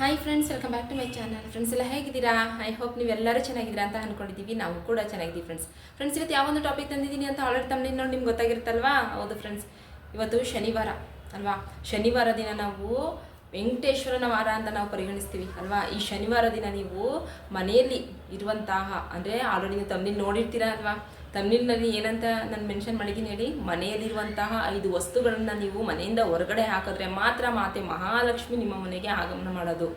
Hi friends welcome back to my channel friends ಎಲ್ಲ ಹೇಗಿದ್ದೀರಾ? I hope ನೀವೆಲ್ಲರೂ ಚೆನ್ನಾಗಿದ್ದೀರಾ ಅಂತ ಅನ್ಕೊಂಡಿದ್ದೀವಿ. ನಾವು ಕೂಡ ಚೆನ್ನಾಗಿದ್ದೀವಿ ಫ್ರೆಂಡ್ಸ್ ಫ್ರೆಂಡ್ಸ್ ಇವತ್ತು ಯಾವೊಂದು ಟಾಪಿಕ್ ತಂದಿದ್ದೀನಿ ಅಂತ ಆಲ್ರೆಡಿ ತಮ್ಮಲ್ಲಿ ನೋಡಿ ನಿಮ್ಗೆ ಗೊತ್ತಾಗಿರುತ್ತಲ್ವಾ? ಹೌದು ಫ್ರೆಂಡ್ಸ್ ಇವತ್ತು ಶನಿವಾರ, ಅಲ್ವಾ? ಶನಿವಾರ ದಿನ ನಾವು ವೆಂಕಟೇಶ್ವರನ ವಾರ ಅಂತ ನಾವು ಪರಿಗಣಿಸ್ತೀವಿ, ಅಲ್ವಾ? ಈ ಶನಿವಾರ ದಿನ ನೀವು ಮನೆಯಲ್ಲಿ ಇರುವಂತಹ, ಅಂದರೆ ಆಲ್ರೆಡಿ ನೀವು ತಮ್ಮಲ್ಲಿ ನೋಡಿರ್ತೀರಾ, ಅಲ್ವಾ? ತಮಿಳಿನಲ್ಲಿ ಏನಂತ ನಾನು ಮೆನ್ಷನ್ ಮಾಡಿದ್ದೀನಿ ಹೇಳಿ, ಮನೆಯಲ್ಲಿರುವಂತಹ ಐದು ವಸ್ತುಗಳನ್ನು ನೀವು ಮನೆಯಿಂದ ಹೊರಗಡೆ ಹಾಕಿದ್ರೆ ಮಾತ್ರ ಮಾತೆ ಮಹಾಲಕ್ಷ್ಮಿ ನಿಮ್ಮ ಮನೆಗೆ ಆಗಮನ ಮಾಡೋದು.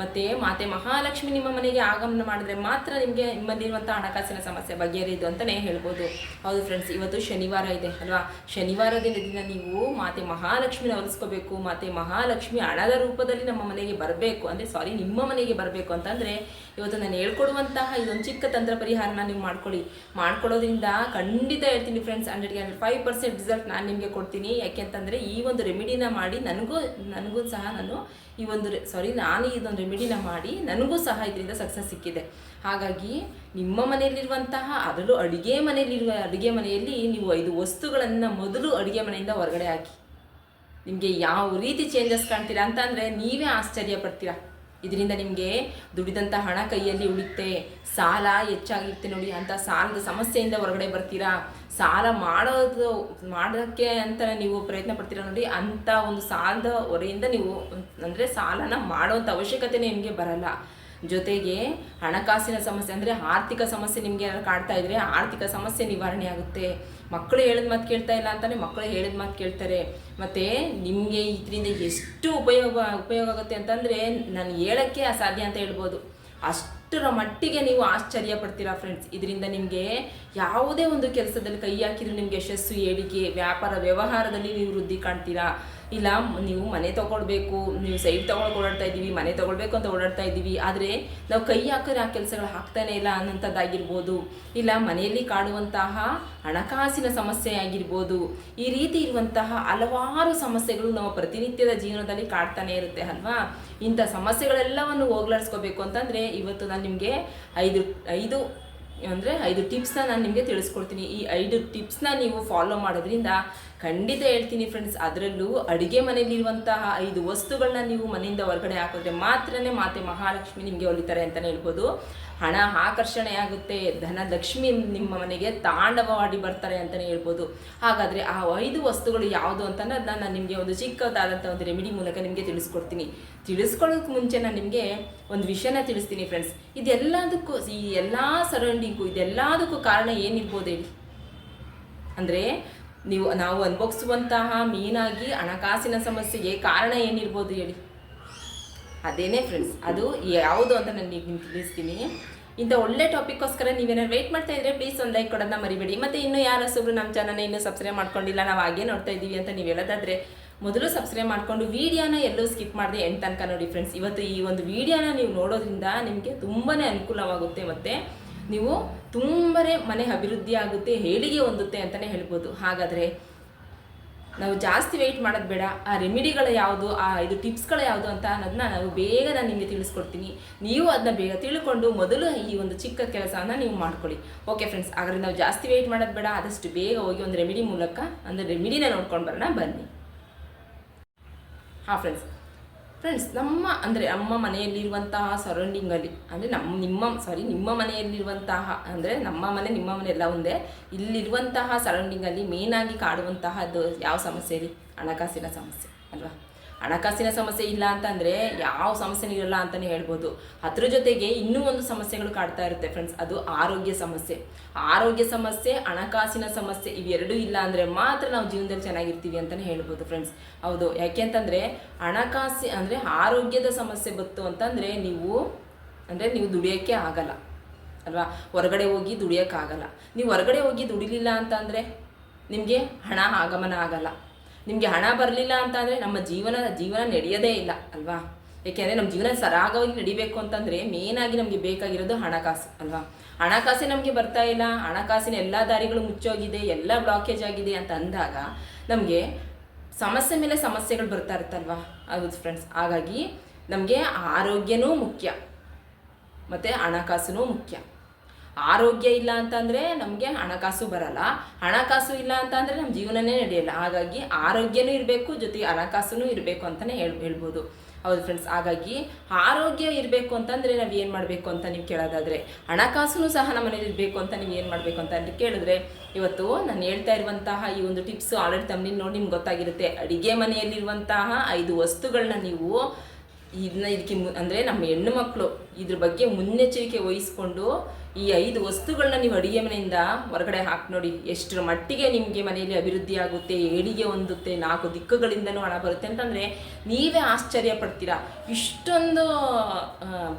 ಮತ್ತು ಮಾತೆ ಮಹಾಲಕ್ಷ್ಮಿ ನಿಮ್ಮ ಮನೆಗೆ ಆಗಮನ ಮಾಡಿದ್ರೆ ಮಾತ್ರ ನಿಮಗೆ ನಿಮ್ಮಲ್ಲಿರುವಂಥ ಹಣಕಾಸಿನ ಸಮಸ್ಯೆ ಬಗೆಹರಿದು ಅಂತಲೇ ಹೇಳ್ಬೋದು. ಹೌದು ಫ್ರೆಂಡ್ಸ್ ಇವತ್ತು ಶನಿವಾರ ಇದೆ ಅಲ್ವಾ? ಶನಿವಾರದ ದಿನ ನೀವು ಮಾತೆ ಮಹಾಲಕ್ಷ್ಮಿನ ಒಲಿಸ್ಕೋಬೇಕು ಮಾತೆ ಮಹಾಲಕ್ಷ್ಮಿ ಹಣದ ರೂಪದಲ್ಲಿ ನಮ್ಮ ಮನೆಗೆ ಬರಬೇಕು, ಅಂದರೆ ಸಾರಿ ನಿಮ್ಮ ಮನೆಗೆ ಬರಬೇಕು ಅಂತಂದರೆ ಇವತ್ತು ನಾನು ಹೇಳ್ಕೊಡುವಂತಹ ಇದೊಂದು ಚಿಕ್ಕ ತಂತ್ರ ಪರಿಹಾರನ ನೀವು ಮಾಡ್ಕೊಳ್ಳಿ. ಮಾಡ್ಕೊಳ್ಳೋದ್ರಿಂದ ಖಂಡಿತ ಹೇಳ್ತೀನಿ ಫ್ರೆಂಡ್ಸ್ ಹಂಡ್ರೆಡ್ಗೆ ಹಂಡ್ರೆಡ್ ಫೈವ್ ಪರ್ಸೆಂಟ್ ರಿಸಲ್ಟ್ ನಾನು ನಿಮಗೆ ಕೊಡ್ತೀನಿ. ಯಾಕೆಂತಂದರೆ ಈ ಒಂದು ರೆಮಿಡಿನ ಮಾಡಿ ನನಗೂ ನನಗೂ ಸಹ ನಾನು ಈ ಒಂದು ಸಾರಿ ನಾನು ಇದೊಂದು ರೆಮಿಡಿನ ಮಾಡಿ ನನಗೂ ಸಹ ಇದರಿಂದ ಸಕ್ಸಸ್ ಸಿಕ್ಕಿದೆ. ಹಾಗಾಗಿ ನಿಮ್ಮ ಮನೆಯಲ್ಲಿರುವಂತಹ ಅದರಲ್ಲೂ ಅಡುಗೆ ಮನೆಯಲ್ಲಿರುವ, ಅಡುಗೆ ಮನೆಯಲ್ಲಿ ನೀವು ಐದು ವಸ್ತುಗಳನ್ನು ಮೊದಲು ಅಡುಗೆ ಮನೆಯಿಂದ ಹೊರಗಡೆ ಹಾಕಿ. ನಿಮಗೆ ಯಾವ ರೀತಿ ಚೇಂಜಸ್ ಕಾಣ್ತೀರಾ ಅಂತ ಅಂದರೆ ನೀವೇ ಆಶ್ಚರ್ಯ ಪಡ್ತೀರಾ. ಇದರಿಂದ ನಿಮಗೆ ದುಡಿದಂಥ ಹಣ ಕೈಯಲ್ಲಿ ಉಳಿಯುತ್ತೆ. ಸಾಲ ಹೆಚ್ಚಾಗಿರುತ್ತೆ ನೋಡಿ, ಅಂತ ಸಾಲದ ಸಮಸ್ಯೆಯಿಂದ ಹೊರಗಡೆ ಬರ್ತೀರಾ? ಸಾಲ ಮಾಡೋದು ಮಾಡೋಕ್ಕೆ ಅಂತ ನೀವು ಪ್ರಯತ್ನ ಪಡ್ತೀರಾ ನೋಡಿ ಅಂಥ ಒಂದು ಸಾಲದ ಹೊರೆಯಿಂದ ನೀವು ಅಂದರೆ ಸಾಲನ ಮಾಡೋವಂಥ ಅವಶ್ಯಕತೆನೇ ನಿಮಗೆ ಬರಲ್ಲ. ಜೊತೆಗೆ ಹಣಕಾಸಿನ ಸಮಸ್ಯೆ ಅಂದರೆ ಆರ್ಥಿಕ ಸಮಸ್ಯೆ ನಿಮಗೆ ಕಾಡ್ತಾ ಇದ್ರೆ ಆರ್ಥಿಕ ಸಮಸ್ಯೆ ನಿವಾರಣೆ ಆಗುತ್ತೆ. ಮಕ್ಕಳು ಹೇಳಿದ ಮಾತು ಕೇಳ್ತಾ ಇಲ್ಲ ಅಂತಾನೆ ಮಕ್ಕಳು ಹೇಳಿದ ಮಾತು ಕೇಳ್ತಾರೆ. ಮತ್ತು ನಿಮಗೆ ಇದರಿಂದ ಎಷ್ಟು ಉಪಯೋಗ ಉಪಯೋಗ ಆಗುತ್ತೆ ಅಂತಂದರೆ ನಾನು ಹೇಳೋಕ್ಕೆ ಅಸಾಧ್ಯ ಅಂತ ಹೇಳ್ಬೋದು. ಅಷ್ಟರ ಮಟ್ಟಿಗೆ ನೀವು ಆಶ್ಚರ್ಯ ಪಡ್ತೀರಾ ಫ್ರೆಂಡ್ಸ್ ಇದರಿಂದ ನಿಮಗೆ ಯಾವುದೇ ಒಂದು ಕೆಲಸದಲ್ಲಿ ಕೈ ಹಾಕಿದ್ರು ನಿಮಗೆ ಯಶಸ್ಸು, ಏಳಿಗೆ, ವ್ಯಾಪಾರ, ವ್ಯವಹಾರದಲ್ಲಿ ನೀವು ವೃದ್ಧಿ ಕಾಣ್ತೀರಾ? ಇಲ್ಲ, ನೀವು ಮನೆ ತಗೊಳ್ಬೇಕು, ನೀವು ಸೈಡ್ ತೊಗೊಂಡು ಓಡಾಡ್ತಾ ಇದ್ದೀವಿ, ಮನೆ ತೊಗೊಳ್ಬೇಕು ಅಂತ ಓಡಾಡ್ತಾ ಇದ್ದೀವಿ, ಆದರೆ ನಾವು ಕೈ ಹಾಕಿದ್ರೆ ಆ ಕೆಲಸಗಳು ಹಾಕ್ತಾನೆ ಇಲ್ಲ ಅನ್ನೋಂಥದ್ದಾಗಿರ್ಬೋದು ಇಲ್ಲ, ಮನೆಯಲ್ಲಿ ಕಾಡುವಂತಹ ಹಣಕಾಸಿನ ಸಮಸ್ಯೆ ಆಗಿರ್ಬೋದು. ಈ ರೀತಿ ಇರುವಂತಹ ಹಲವಾರು ಸಮಸ್ಯೆಗಳು ನಾವು ಪ್ರತಿನಿತ್ಯದ ಜೀವನದಲ್ಲಿ ಕಾಡ್ತಾನೆ ಇರುತ್ತೆ ಅಲ್ವಾ? ಇಂಥ ಸಮಸ್ಯೆಗಳೆಲ್ಲವನ್ನು ಹೋಗ್ಲಾಡಿಸ್ಕೋಬೇಕು ಅಂತಂದರೆ ಇವತ್ತು ನಾನು ನಿಮಗೆ ಐದು ಐದು ಅಂದರೆ ಐದು ಟಿಪ್ಸ್ನ ನಾನು ನಿಮಗೆ ತಿಳಿಸ್ಕೊಡ್ತೀನಿ. ಈ ಐದು ಟಿಪ್ಸ್ನ ನೀವು ಫಾಲೋ ಮಾಡೋದ್ರಿಂದ ಖಂಡಿತ ಹೇಳ್ತೀನಿ ಫ್ರೆಂಡ್ಸ್ ಅದರಲ್ಲೂ ಅಡುಗೆ ಮನೆಯಲ್ಲಿರುವಂತಹ ಐದು ವಸ್ತುಗಳನ್ನ ನೀವು ಮನೆಯಿಂದ ಹೊರಗಡೆ ಹಾಕಿದ್ರೆ ಮಾತ್ರನೇ ಮಾತೆ ಮಹಾಲಕ್ಷ್ಮಿ ನಿಮಗೆ ಒಲಿತಾರೆ ಅಂತಲೇ ಹೇಳ್ಬೋದು. ಹಣ ಆಕರ್ಷಣೆ ಆಗುತ್ತೆ ಧನ ಲಕ್ಷ್ಮಿ ನಿಮ್ಮ ಮನೆಗೆ ತಾಂಡವವಾಡಿ ಬರ್ತಾರೆ ಅಂತಲೇ ಹೇಳ್ಬೋದು. ಹಾಗಾದರೆ ಆ ಐದು ವಸ್ತುಗಳು ಯಾವುದು ಅಂತ ನಾನು ನಿಮಗೆ ಒಂದು ಚಿಕ್ಕದಾದಂಥ ಒಂದು ರೆಮಿಡಿ ಮೂಲಕ ನಿಮಗೆ ತಿಳಿಸ್ಕೊಡ್ತೀನಿ. ತಿಳಿಸ್ಕೊಳ್ಳೋಕೆ ಮುಂಚೆ ನಾನು ನಿಮಗೆ ಒಂದು ವಿಷಯನ ತಿಳಿಸ್ತೀನಿ ಫ್ರೆಂಡ್ಸ್ ಇದೆಲ್ಲದಕ್ಕೂ, ಈ ಎಲ್ಲ ಸರೌಂಡಿಂಗು ಇದೆಲ್ಲದಕ್ಕೂ ಕಾರಣ ಏನಿರ್ಬೋದು ಹೇಳಿ? ಅಂದರೆ ನೀವು ನಾವು ಅನುಭವಿಸುವಂತಹ ಮೀನಾಗಿ ಹಣಕಾಸಿನ ಸಮಸ್ಯೆಗೆ ಕಾರಣ ಏನಿರ್ಬೋದು ಹೇಳಿ? ಅದೇನೇ ಫ್ರೆಂಡ್ಸ್ ಅದು ಯಾವುದು ಅಂತ ನಾನು ನಿಮ್ಗೆ ತಿಳಿಸ್ತೀನಿ. ಇಂಥ ಒಳ್ಳೆ ಟಾಪಿಕ್ಗೋಸ್ಕರ ನೀವೇನಾದ್ರು ವೆಯ್ಟ್ ಮಾಡ್ತಾ ಇದ್ರೆ ಪ್ಲೀಸ್ ಒಂದು ಲೈಕ್ ಕೊಡೋದನ್ನ ಮರಿಬೇಡಿ. ಮತ್ತು ಇನ್ನೂ ಯಾರು ನಮ್ಮ ಚಾನಲ್ನ ಇನ್ನೂ ಸಬ್ಸ್ಕ್ರೈಬ್ ಮಾಡ್ಕೊಂಡಿಲ್ಲ ನಾವು ಹಾಗೆ ನೋಡ್ತಾ ಇದ್ದೀವಿ ಅಂತ ನೀವು ಹೇಳೋದಾದ್ರೆ ಮೊದಲು ಸಬ್ಸ್ಕ್ರೈಬ್ ಮಾಡ್ಕೊಂಡು ವೀಡಿಯೋನ ಎಲ್ಲೂ ಸ್ಕಿಪ್ ಮಾಡಿದೆ ಎಂಟು ತನಕ ನೋಡಿ ಫ್ರೆಂಡ್ಸ್ ಇವತ್ತು ಈ ಒಂದು ವೀಡಿಯೋನ ನೀವು ನೋಡೋದ್ರಿಂದ ನಿಮಗೆ ತುಂಬಾ ಅನುಕೂಲವಾಗುತ್ತೆ ಮತ್ತು ನೀವು ತುಂಬನೇ ಮನೆ ಅಭಿವೃದ್ಧಿ ಆಗುತ್ತೆ ಹೇಳಿಗೆ ಹೊಂದುತ್ತೆ ಅಂತಲೇ ಹೇಳ್ಬೋದು. ಹಾಗಾದರೆ ನಾವು ಜಾಸ್ತಿ ವೆಯ್ಟ್ ಮಾಡೋದು ಬೇಡ. ಆ ರೆಮಿಡಿಗಳು ಯಾವುದು, ಆ ಇದು ಟಿಪ್ಸ್ಗಳು ಯಾವುದು ಅಂತ ಅನ್ನೋದನ್ನ ನಾವು ಬೇಗ ನಾನು ನಿಮಗೆ ತಿಳಿಸ್ಕೊಡ್ತೀನಿ. ನೀವು ಅದನ್ನ ಬೇಗ ತಿಳ್ಕೊಂಡು ಮೊದಲು ಈ ಒಂದು ಚಿಕ್ಕ ಕೆಲಸನ ನೀವು ಮಾಡ್ಕೊಳ್ಳಿ. ಓಕೆ ಫ್ರೆಂಡ್ಸ್ ಆದರೆ ನಾವು ಜಾಸ್ತಿ ವೆಯ್ಟ್ ಮಾಡೋದು ಬೇಡ. ಆದಷ್ಟು ಬೇಗ ಹೋಗಿ ಒಂದು ರೆಮಿಡಿ ಮೂಲಕ, ಅಂದರೆ ರೆಮಿಡಿನ ನೋಡ್ಕೊಂಡು ಬರೋಣ, ಬನ್ನಿ. ಹಾಂ ಫ್ರೆಂಡ್ಸ್ ಫ್ರೆಂಡ್ಸ್ ನಮ್ಮ ಅಂದರೆ ನಮ್ಮ ಮನೆಯಲ್ಲಿರುವಂತಹ ಸರೌಂಡಿಂಗಲ್ಲಿ ಅಂದರೆ ನಮ್ಮ ನಿಮ್ಮ ಸಾರಿ ನಿಮ್ಮ ಮನೆಯಲ್ಲಿರುವಂತಹ, ಅಂದರೆ ನಮ್ಮ ಮನೆ, ನಿಮ್ಮ ಮನೆ ಎಲ್ಲ ಒಂದೇ. ಇಲ್ಲಿರುವಂತಹ ಸರೌಂಡಿಂಗಲ್ಲಿ ಮೇನಾಗಿ ಕಾಡುವಂತಹದ್ದು ಯಾವ ಸಮಸ್ಯೆ ರೀ? ಹಣಕಾಸಿನ ಸಮಸ್ಯೆ, ಅಲ್ವಾ? ಹಣಕಾಸಿನ ಸಮಸ್ಯೆ ಇಲ್ಲ ಅಂತಂದರೆ ಯಾವ ಸಮಸ್ಯೆನೂ ಇರಲ್ಲ ಅಂತಲೇ ಹೇಳ್ಬೋದು. ಅದ್ರ ಜೊತೆಗೆ ಇನ್ನೂ ಒಂದು ಸಮಸ್ಯೆಗಳು ಕಾಡ್ತಾ ಇರುತ್ತೆ ಫ್ರೆಂಡ್ಸ್ ಅದು ಆರೋಗ್ಯ ಸಮಸ್ಯೆ. ಆರೋಗ್ಯ ಸಮಸ್ಯೆ, ಹಣಕಾಸಿನ ಸಮಸ್ಯೆ ಇವೆರಡೂ ಇಲ್ಲ ಅಂದರೆ ಮಾತ್ರ ನಾವು ಜೀವನದಲ್ಲಿ ಚೆನ್ನಾಗಿರ್ತೀವಿ ಅಂತಲೇ ಹೇಳ್ಬೋದು ಫ್ರೆಂಡ್ಸ್ ಹೌದು, ಯಾಕೆ ಅಂತಂದರೆ ಹಣಕಾಸಿ ಅಂದರೆ ಆರೋಗ್ಯದ ಸಮಸ್ಯೆ ಬಂತು ಅಂತಂದರೆ ನೀವು, ಅಂದರೆ ನೀವು ದುಡಿಯೋಕ್ಕೆ ಆಗಲ್ಲ, ಅಲ್ವಾ? ಹೊರಗಡೆ ಹೋಗಿ ದುಡಿಯೋಕ್ಕಾಗಲ್ಲ ನೀವು ಹೊರಗಡೆ ಹೋಗಿ ದುಡಿಲಿಲ್ಲ ಅಂತಂದರೆ ನಿಮಗೆ ಹಣ ಆಗಮನ ಆಗಲ್ಲ. ನಿಮಗೆ ಹಣ ಬರಲಿಲ್ಲ ಅಂತ ಅಂದರೆ ನಮ್ಮ ಜೀವನ ಜೀವನ ನಡೆಯೋದೇ ಇಲ್ಲ, ಅಲ್ವಾ? ಏಕೆಂದರೆ ನಮ್ಮ ಜೀವನ ಸರಾಗವಾಗಿ ನಡಿಬೇಕು ಅಂತಂದರೆ ಮೇನಾಗಿ ನಮಗೆ ಬೇಕಾಗಿರೋದು ಹಣಕಾಸು, ಅಲ್ವಾ? ಹಣಕಾಸೆ ನಮಗೆ ಬರ್ತಾ ಇಲ್ಲ, ಹಣಕಾಸಿನ ಎಲ್ಲ ದಾರಿಗಳು ಮುಚ್ಚೋಗಿದೆ, ಎಲ್ಲ ಬ್ಲಾಕೇಜ್ ಆಗಿದೆ ಅಂತ ಅಂದಾಗ ನಮಗೆ ಸಮಸ್ಯೆ ಮೇಲೆ ಸಮಸ್ಯೆಗಳು ಬರ್ತಾ ಇರುತ್ತಲ್ವಾ? ಹೌದು ಫ್ರೆಂಡ್ಸ್ ಹಾಗಾಗಿ ನಮಗೆ ಆರೋಗ್ಯನೂ ಮುಖ್ಯ, ಮತ್ತು ಹಣಕಾಸು ಮುಖ್ಯ. ಆರೋಗ್ಯ ಇಲ್ಲ ಅಂತಂದರೆ ನಮಗೆ ಹಣಕಾಸು ಬರಲ್ಲ. ಹಣಕಾಸು ಇಲ್ಲ ಅಂತಂದರೆ ನಮ್ಮ ಜೀವನನೇ ನಡೆಯಲ್ಲ. ಹಾಗಾಗಿ ಆರೋಗ್ಯನೂ ಇರಬೇಕು, ಜೊತೆಗೆ ಹಣಕಾಸು ಇರಬೇಕು ಅಂತಲೇ ಹೇಳ್ ಹೇಳ್ಬೋದು. ಹೌದು ಫ್ರೆಂಡ್ಸ್ ಹಾಗಾಗಿ ಆರೋಗ್ಯ ಇರಬೇಕು ಅಂತಂದರೆ ನಾವು ಏನು ಮಾಡಬೇಕು ಅಂತ ನೀವು ಕೇಳೋದಾದರೆ ಹಣಕಾಸು ಸಹ ನಮ್ಮ ಮನೇಲಿ ಇರಬೇಕು ಅಂತ ನೀವು ಏನು ಮಾಡಬೇಕು ಅಂತ ಕೇಳಿದ್ರೆ, ಇವತ್ತು ನಾನು ಹೇಳ್ತಾ ಇರುವಂತಹ ಈ ಒಂದು ಟಿಪ್ಸ್ ಆಲ್ರೆಡಿ ತಮ್ಮಲ್ಲಿ ನೋಡಿ ನಿಮ್ಗೆ ಗೊತ್ತಾಗಿರುತ್ತೆ. ಅಡಿಗೆ ಮನೆಯಲ್ಲಿರುವಂತಹ ಐದು ವಸ್ತುಗಳನ್ನ ನೀವು ಇದನ್ನ ಇದಕ್ಕೆ ಅಂದರೆ ನಮ್ಮ ಹೆಣ್ಣು ಮಕ್ಕಳು ಇದ್ರ ಬಗ್ಗೆ ಮುನ್ನೆಚ್ಚರಿಕೆ ವಹಿಸ್ಕೊಂಡು ಈ ಐದು ವಸ್ತುಗಳನ್ನ ನೀವು ಅಡುಗೆ ಮನೆಯಿಂದ ಹೊರಗಡೆ ಹಾಕಿ ನೋಡಿ. ಎಷ್ಟರ ಮಟ್ಟಿಗೆ ನಿಮಗೆ ಮನೆಯಲ್ಲಿ ಅಭಿವೃದ್ಧಿ ಆಗುತ್ತೆ, ಏಳಿಗೆ ಹೊಂದುತ್ತೆ, ನಾಲ್ಕು ದಿಕ್ಕುಗಳಿಂದನೂ ಹಣ ಬರುತ್ತೆ ಅಂತಂದರೆ ನೀವೇ ಆಶ್ಚರ್ಯ ಪಡ್ತೀರಾ? ಇಷ್ಟೊಂದು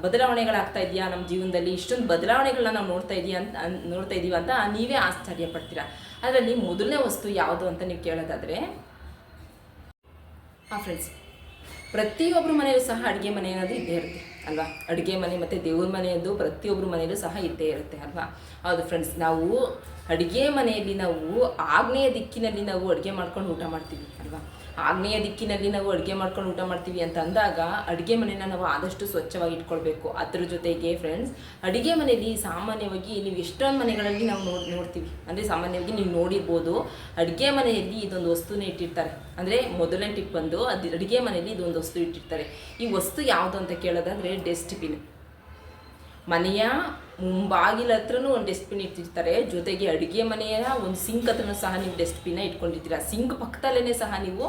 ಬದಲಾವಣೆಗಳಾಗ್ತಾ ಇದೆಯಾ ನಮ್ಮ ಜೀವನದಲ್ಲಿ? ಇಷ್ಟೊಂದು ಬದಲಾವಣೆಗಳನ್ನ ನಾವು ನೋಡ್ತಾ ಇದೀಯ ಅಂತ, ನೋಡ್ತಾ ಇದ್ದೀವಿ ಅಂತ ನೀವೇ ಆಶ್ಚರ್ಯ ಪಡ್ತೀರಾ? ಅದರಲ್ಲಿ ಮೊದಲನೇ ವಸ್ತು ಯಾವುದು ಅಂತ ನೀವು ಕೇಳೋದಾದರೆ, ಆ ಫ್ರೆಂಡ್ಸ್ ಪ್ರತಿಯೊಬ್ಬರ ಮನೆಯಲ್ಲೂ ಸಹ ಅಡುಗೆ ಮನೆ ಅನ್ನೋದು ಇದ್ದೇ ಇರುತ್ತೆ, ಅಲ್ವಾ? ಅಡುಗೆ ಮನೆ ಮತ್ತು ದೇವ್ರ ಮನೆಯದ್ದು ಪ್ರತಿಯೊಬ್ಬರ ಮನೆಯಲ್ಲೂ ಸಹ ಇದ್ದೇ ಇರುತ್ತೆ, ಅಲ್ವಾ? ಹೌದು ಫ್ರೆಂಡ್ಸ್ ನಾವು ಅಡುಗೆ ಮನೆಯಲ್ಲಿ ನಾವು ಆಗ್ನೇಯ ದಿಕ್ಕಿನಲ್ಲಿ ನಾವು ಅಡುಗೆ ಮಾಡ್ಕೊಂಡು ಊಟ ಮಾಡ್ತೀವಿ ಅಲ್ವಾ? ಆಗ್ನೇಯ ದಿಕ್ಕಿನಲ್ಲಿ ನಾವು ಅಡುಗೆ ಮಾಡ್ಕೊಂಡು ಊಟ ಮಾಡ್ತೀವಿ ಅಂತ ಅಂದಾಗ ಅಡುಗೆ ಮನೆನ ನಾವು ಆದಷ್ಟು ಸ್ವಚ್ಛವಾಗಿ ಇಟ್ಕೊಳ್ಬೇಕು. ಅದ್ರ ಜೊತೆಗೆ ಫ್ರೆಂಡ್ಸ್ ಅಡುಗೆ ಮನೆಯಲ್ಲಿ ಸಾಮಾನ್ಯವಾಗಿ ನೀವು ಎಷ್ಟೊಂದು ಮನೆಗಳಲ್ಲಿ ನಾವು ನೋಡ್ ನೋಡ್ತೀವಿ. ಅಂದರೆ ಸಾಮಾನ್ಯವಾಗಿ ನೀವು ನೋಡಿರ್ಬೋದು, ಅಡುಗೆ ಮನೆಯಲ್ಲಿ ಇದೊಂದು ವಸ್ತುನ ಇಟ್ಟಿರ್ತಾರೆ. ಅಂದರೆ ಮೊದಲನೇ ಟಿಪ್ ಬಂದು ಅದು, ಅಡುಗೆ ಮನೆಯಲ್ಲಿ ಇದೊಂದು ವಸ್ತು ಇಟ್ಟಿರ್ತಾರೆ. ಈ ವಸ್ತು ಯಾವುದು ಅಂತ ಕೇಳೋದಾದರೆ ಡಸ್ಟ್ಬಿನ್ ಮನೆಯ ಮುಂಬಾಗಿಲ ಹತ್ರನೂ ಒಂದು ಡಸ್ಟ್ಬಿನ್ ಇಟ್ಟಿರ್ತಾರೆ. ಜೊತೆಗೆ ಅಡುಗೆ ಮನೆಯ ಒಂದು ಸಿಂಕ್ ಹತ್ರನೂ ಸಹ ನೀವು ಡಸ್ಟ್ಬಿನ್ನ ಇಟ್ಕೊಂಡಿರ್ತೀರ ಸಿಂಕ್ ಪಕ್ಕದಲ್ಲೇ ಸಹ ನೀವು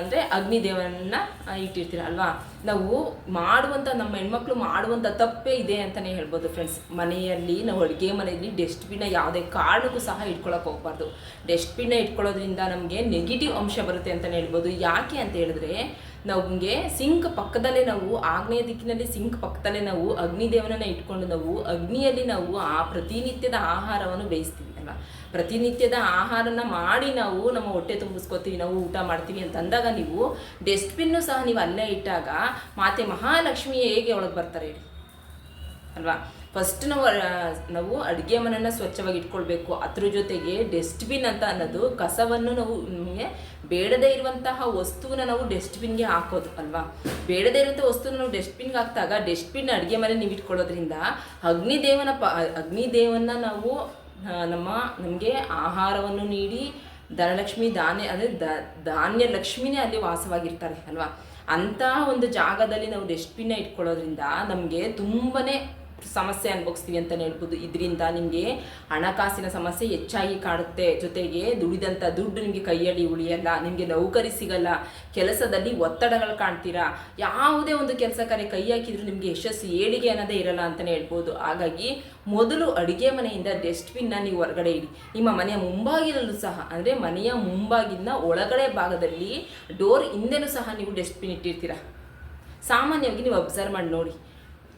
ಅಂದರೆ ಅಗ್ನಿದೇವನನ್ನ ಇಟ್ಟಿರ್ತೀರ ಅಲ್ವಾ? ನಾವು ಮಾಡುವಂಥ ನಮ್ಮ ಹೆಣ್ಮಕ್ಳು ಮಾಡುವಂಥ ತಪ್ಪೇ ಇದೆ ಅಂತಲೇ ಹೇಳ್ಬೋದು ಫ್ರೆಂಡ್ಸ್ ಮನೆಯಲ್ಲಿ, ನಾವು ಅಡುಗೆ ಮನೆಯಲ್ಲಿ ಡಸ್ಟ್ಬಿನ್ನ ಯಾವುದೇ ಕಾರಣಕ್ಕೂ ಸಹ ಇಟ್ಕೊಳಕ್ಕೆ ಹೋಗ್ಬಾರ್ದು. ಡಸ್ಟ್ಬಿನ್ನ ಇಟ್ಕೊಳ್ಳೋದ್ರಿಂದ ನಮಗೆ ನೆಗೆಟಿವ್ ಅಂಶ ಬರುತ್ತೆ ಅಂತಲೇ ಹೇಳ್ಬೋದು. ಯಾಕೆ ಅಂತ ಹೇಳಿದ್ರೆ ನಮಗೆ ಸಿಂಕ್ ಪಕ್ಕದಲ್ಲೇ ನಾವು, ಆಗ್ನೇಯ ದಿಕ್ಕಿನಲ್ಲಿ ಸಿಂಕ್ ಪಕ್ಕದಲ್ಲೇ ನಾವು ಅಗ್ನಿದೇವನನ್ನ ಇಟ್ಕೊಂಡು ನಾವು ಅಗ್ನಿಯಲ್ಲಿ ನಾವು ಆ ಪ್ರತಿನಿತ್ಯದ ಆಹಾರವನ್ನು ಬೇಯಿಸ್ತೀವಿ ಅಲ್ವಾ? ಪ್ರತಿನಿತ್ಯದ ಆಹಾರನ ಮಾಡಿ ನಾವು ನಮ್ಮ ಹೊಟ್ಟೆ ತುಂಬಿಸ್ಕೊತೀವಿ, ನಾವು ಊಟ ಮಾಡ್ತೀವಿ ಅಂತ ಅಂದಾಗ ನೀವು ಡಸ್ಟ್ಬಿನ್ನು ಸಹ ನೀವು ಅಲ್ಲೇ ಇಟ್ಟಾಗ ಮಾತೆ ಮಹಾಲಕ್ಷ್ಮಿ ಹೇಗೆ ಒಳಗೆ ಬರ್ತಾರೆ ಹೇಳಿ? ಅಲ್ವಾ? ಫಸ್ಟ್ ನಾವು ನಾವು ಅಡುಗೆ ಮನೆಯನ್ನು ಸ್ವಚ್ಛವಾಗಿ ಇಟ್ಕೊಳ್ಬೇಕು. ಅದ್ರ ಜೊತೆಗೆ ಡಸ್ಟ್ಬಿನ್ ಅಂತ ಅನ್ನೋದು ಕಸವನ್ನು ನಾವು ನಮಗೆ ಬೇಡದೇ ಇರುವಂತಹ ವಸ್ತುವನ್ನ ನಾವು ಡಸ್ಟ್ಬಿನ್ಗೆ ಹಾಕೋದು, ಅಲ್ವಾ? ಬೇಡದೇ ಇರುವಂಥ ವಸ್ತುನ ನಾವು ಡಸ್ಟ್ಬಿನ್ಗೆ ಹಾಕಿದಾಗ ಡಸ್ಟ್ಬಿನ್ ಅಡುಗೆ ಮನೆ ನೀವು ಇಟ್ಕೊಳ್ಳೋದ್ರಿಂದ ಅಗ್ನಿದೇವನ ಪ ಅಗ್ನಿದೇವನ ನಾವು ನಮ್ಮ, ನಮಗೆ ಆಹಾರವನ್ನು ನೀಡಿ ಧನಲಕ್ಷ್ಮಿ ಧಾನ್ಯ ಅಂದರೆ ದ, ಧಾನ್ಯ ಲಕ್ಷ್ಮಿನೇ ಅಲ್ಲಿ ವಾಸವಾಗಿರ್ತಾರೆ, ಅಲ್ವಾ? ಅಂತಹ ಒಂದು ಜಾಗದಲ್ಲಿ ನಾವು ಡಸ್ಟ್ಬಿನ್ನ ಇಟ್ಕೊಳ್ಳೋದ್ರಿಂದ ನಮಗೆ ತುಂಬನೇ ಸಮಸ್ಯೆ ಅನುಭವಿಸ್ತೀವಿ ಅಂತ ಹೇಳ್ಬೋದು. ಇದರಿಂದ ನಿಮಗೆ ಹಣಕಾಸಿನ ಸಮಸ್ಯೆ ಹೆಚ್ಚಾಗಿ ಕಾಡುತ್ತೆ ಜೊತೆಗೆ ದುಡಿದಂಥ ದುಡ್ಡು ನಿಮಗೆ ಕೈಯಲ್ಲಿ ಉಳಿಯಲ್ಲ, ನಿಮಗೆ ನೌಕರಿ ಸಿಗಲ್ಲ, ಕೆಲಸದಲ್ಲಿ ಒತ್ತಡಗಳು ಕಾಣ್ತೀರಾ? ಯಾವುದೇ ಒಂದು ಕೆಲಸ ಕಾರ್ಯ ಕೈ ಹಾಕಿದ್ರು ನಿಮಗೆ ಯಶಸ್ಸು ಏಳಿಗೆ ಅನ್ನೋದೇ ಇರಲ್ಲ ಅಂತಲೇ ಹೇಳ್ಬೋದು. ಹಾಗಾಗಿ ಮೊದಲು ಅಡುಗೆ ಮನೆಯಿಂದ ಡಸ್ಟ್ಬಿನ್ನ ನೀವು ಹೊರಗಡೆ ಇಡಿ. ನಿಮ್ಮ ಮನೆಯ ಮುಂಭಾಗಿಲಲ್ಲೂ ಸಹ, ಅಂದರೆ ಮನೆಯ ಮುಂಭಾಗಿನ ಒಳಗಡೆ ಭಾಗದಲ್ಲಿ ಡೋರ್ ಹಿಂದೆನೂ ಸಹ ನೀವು ಡಸ್ಟ್ಬಿನ್ ಇಟ್ಟಿರ್ತೀರ? ಸಾಮಾನ್ಯವಾಗಿ ನೀವು ಅಬ್ಸರ್ವ್ ಮಾಡಿ ನೋಡಿ.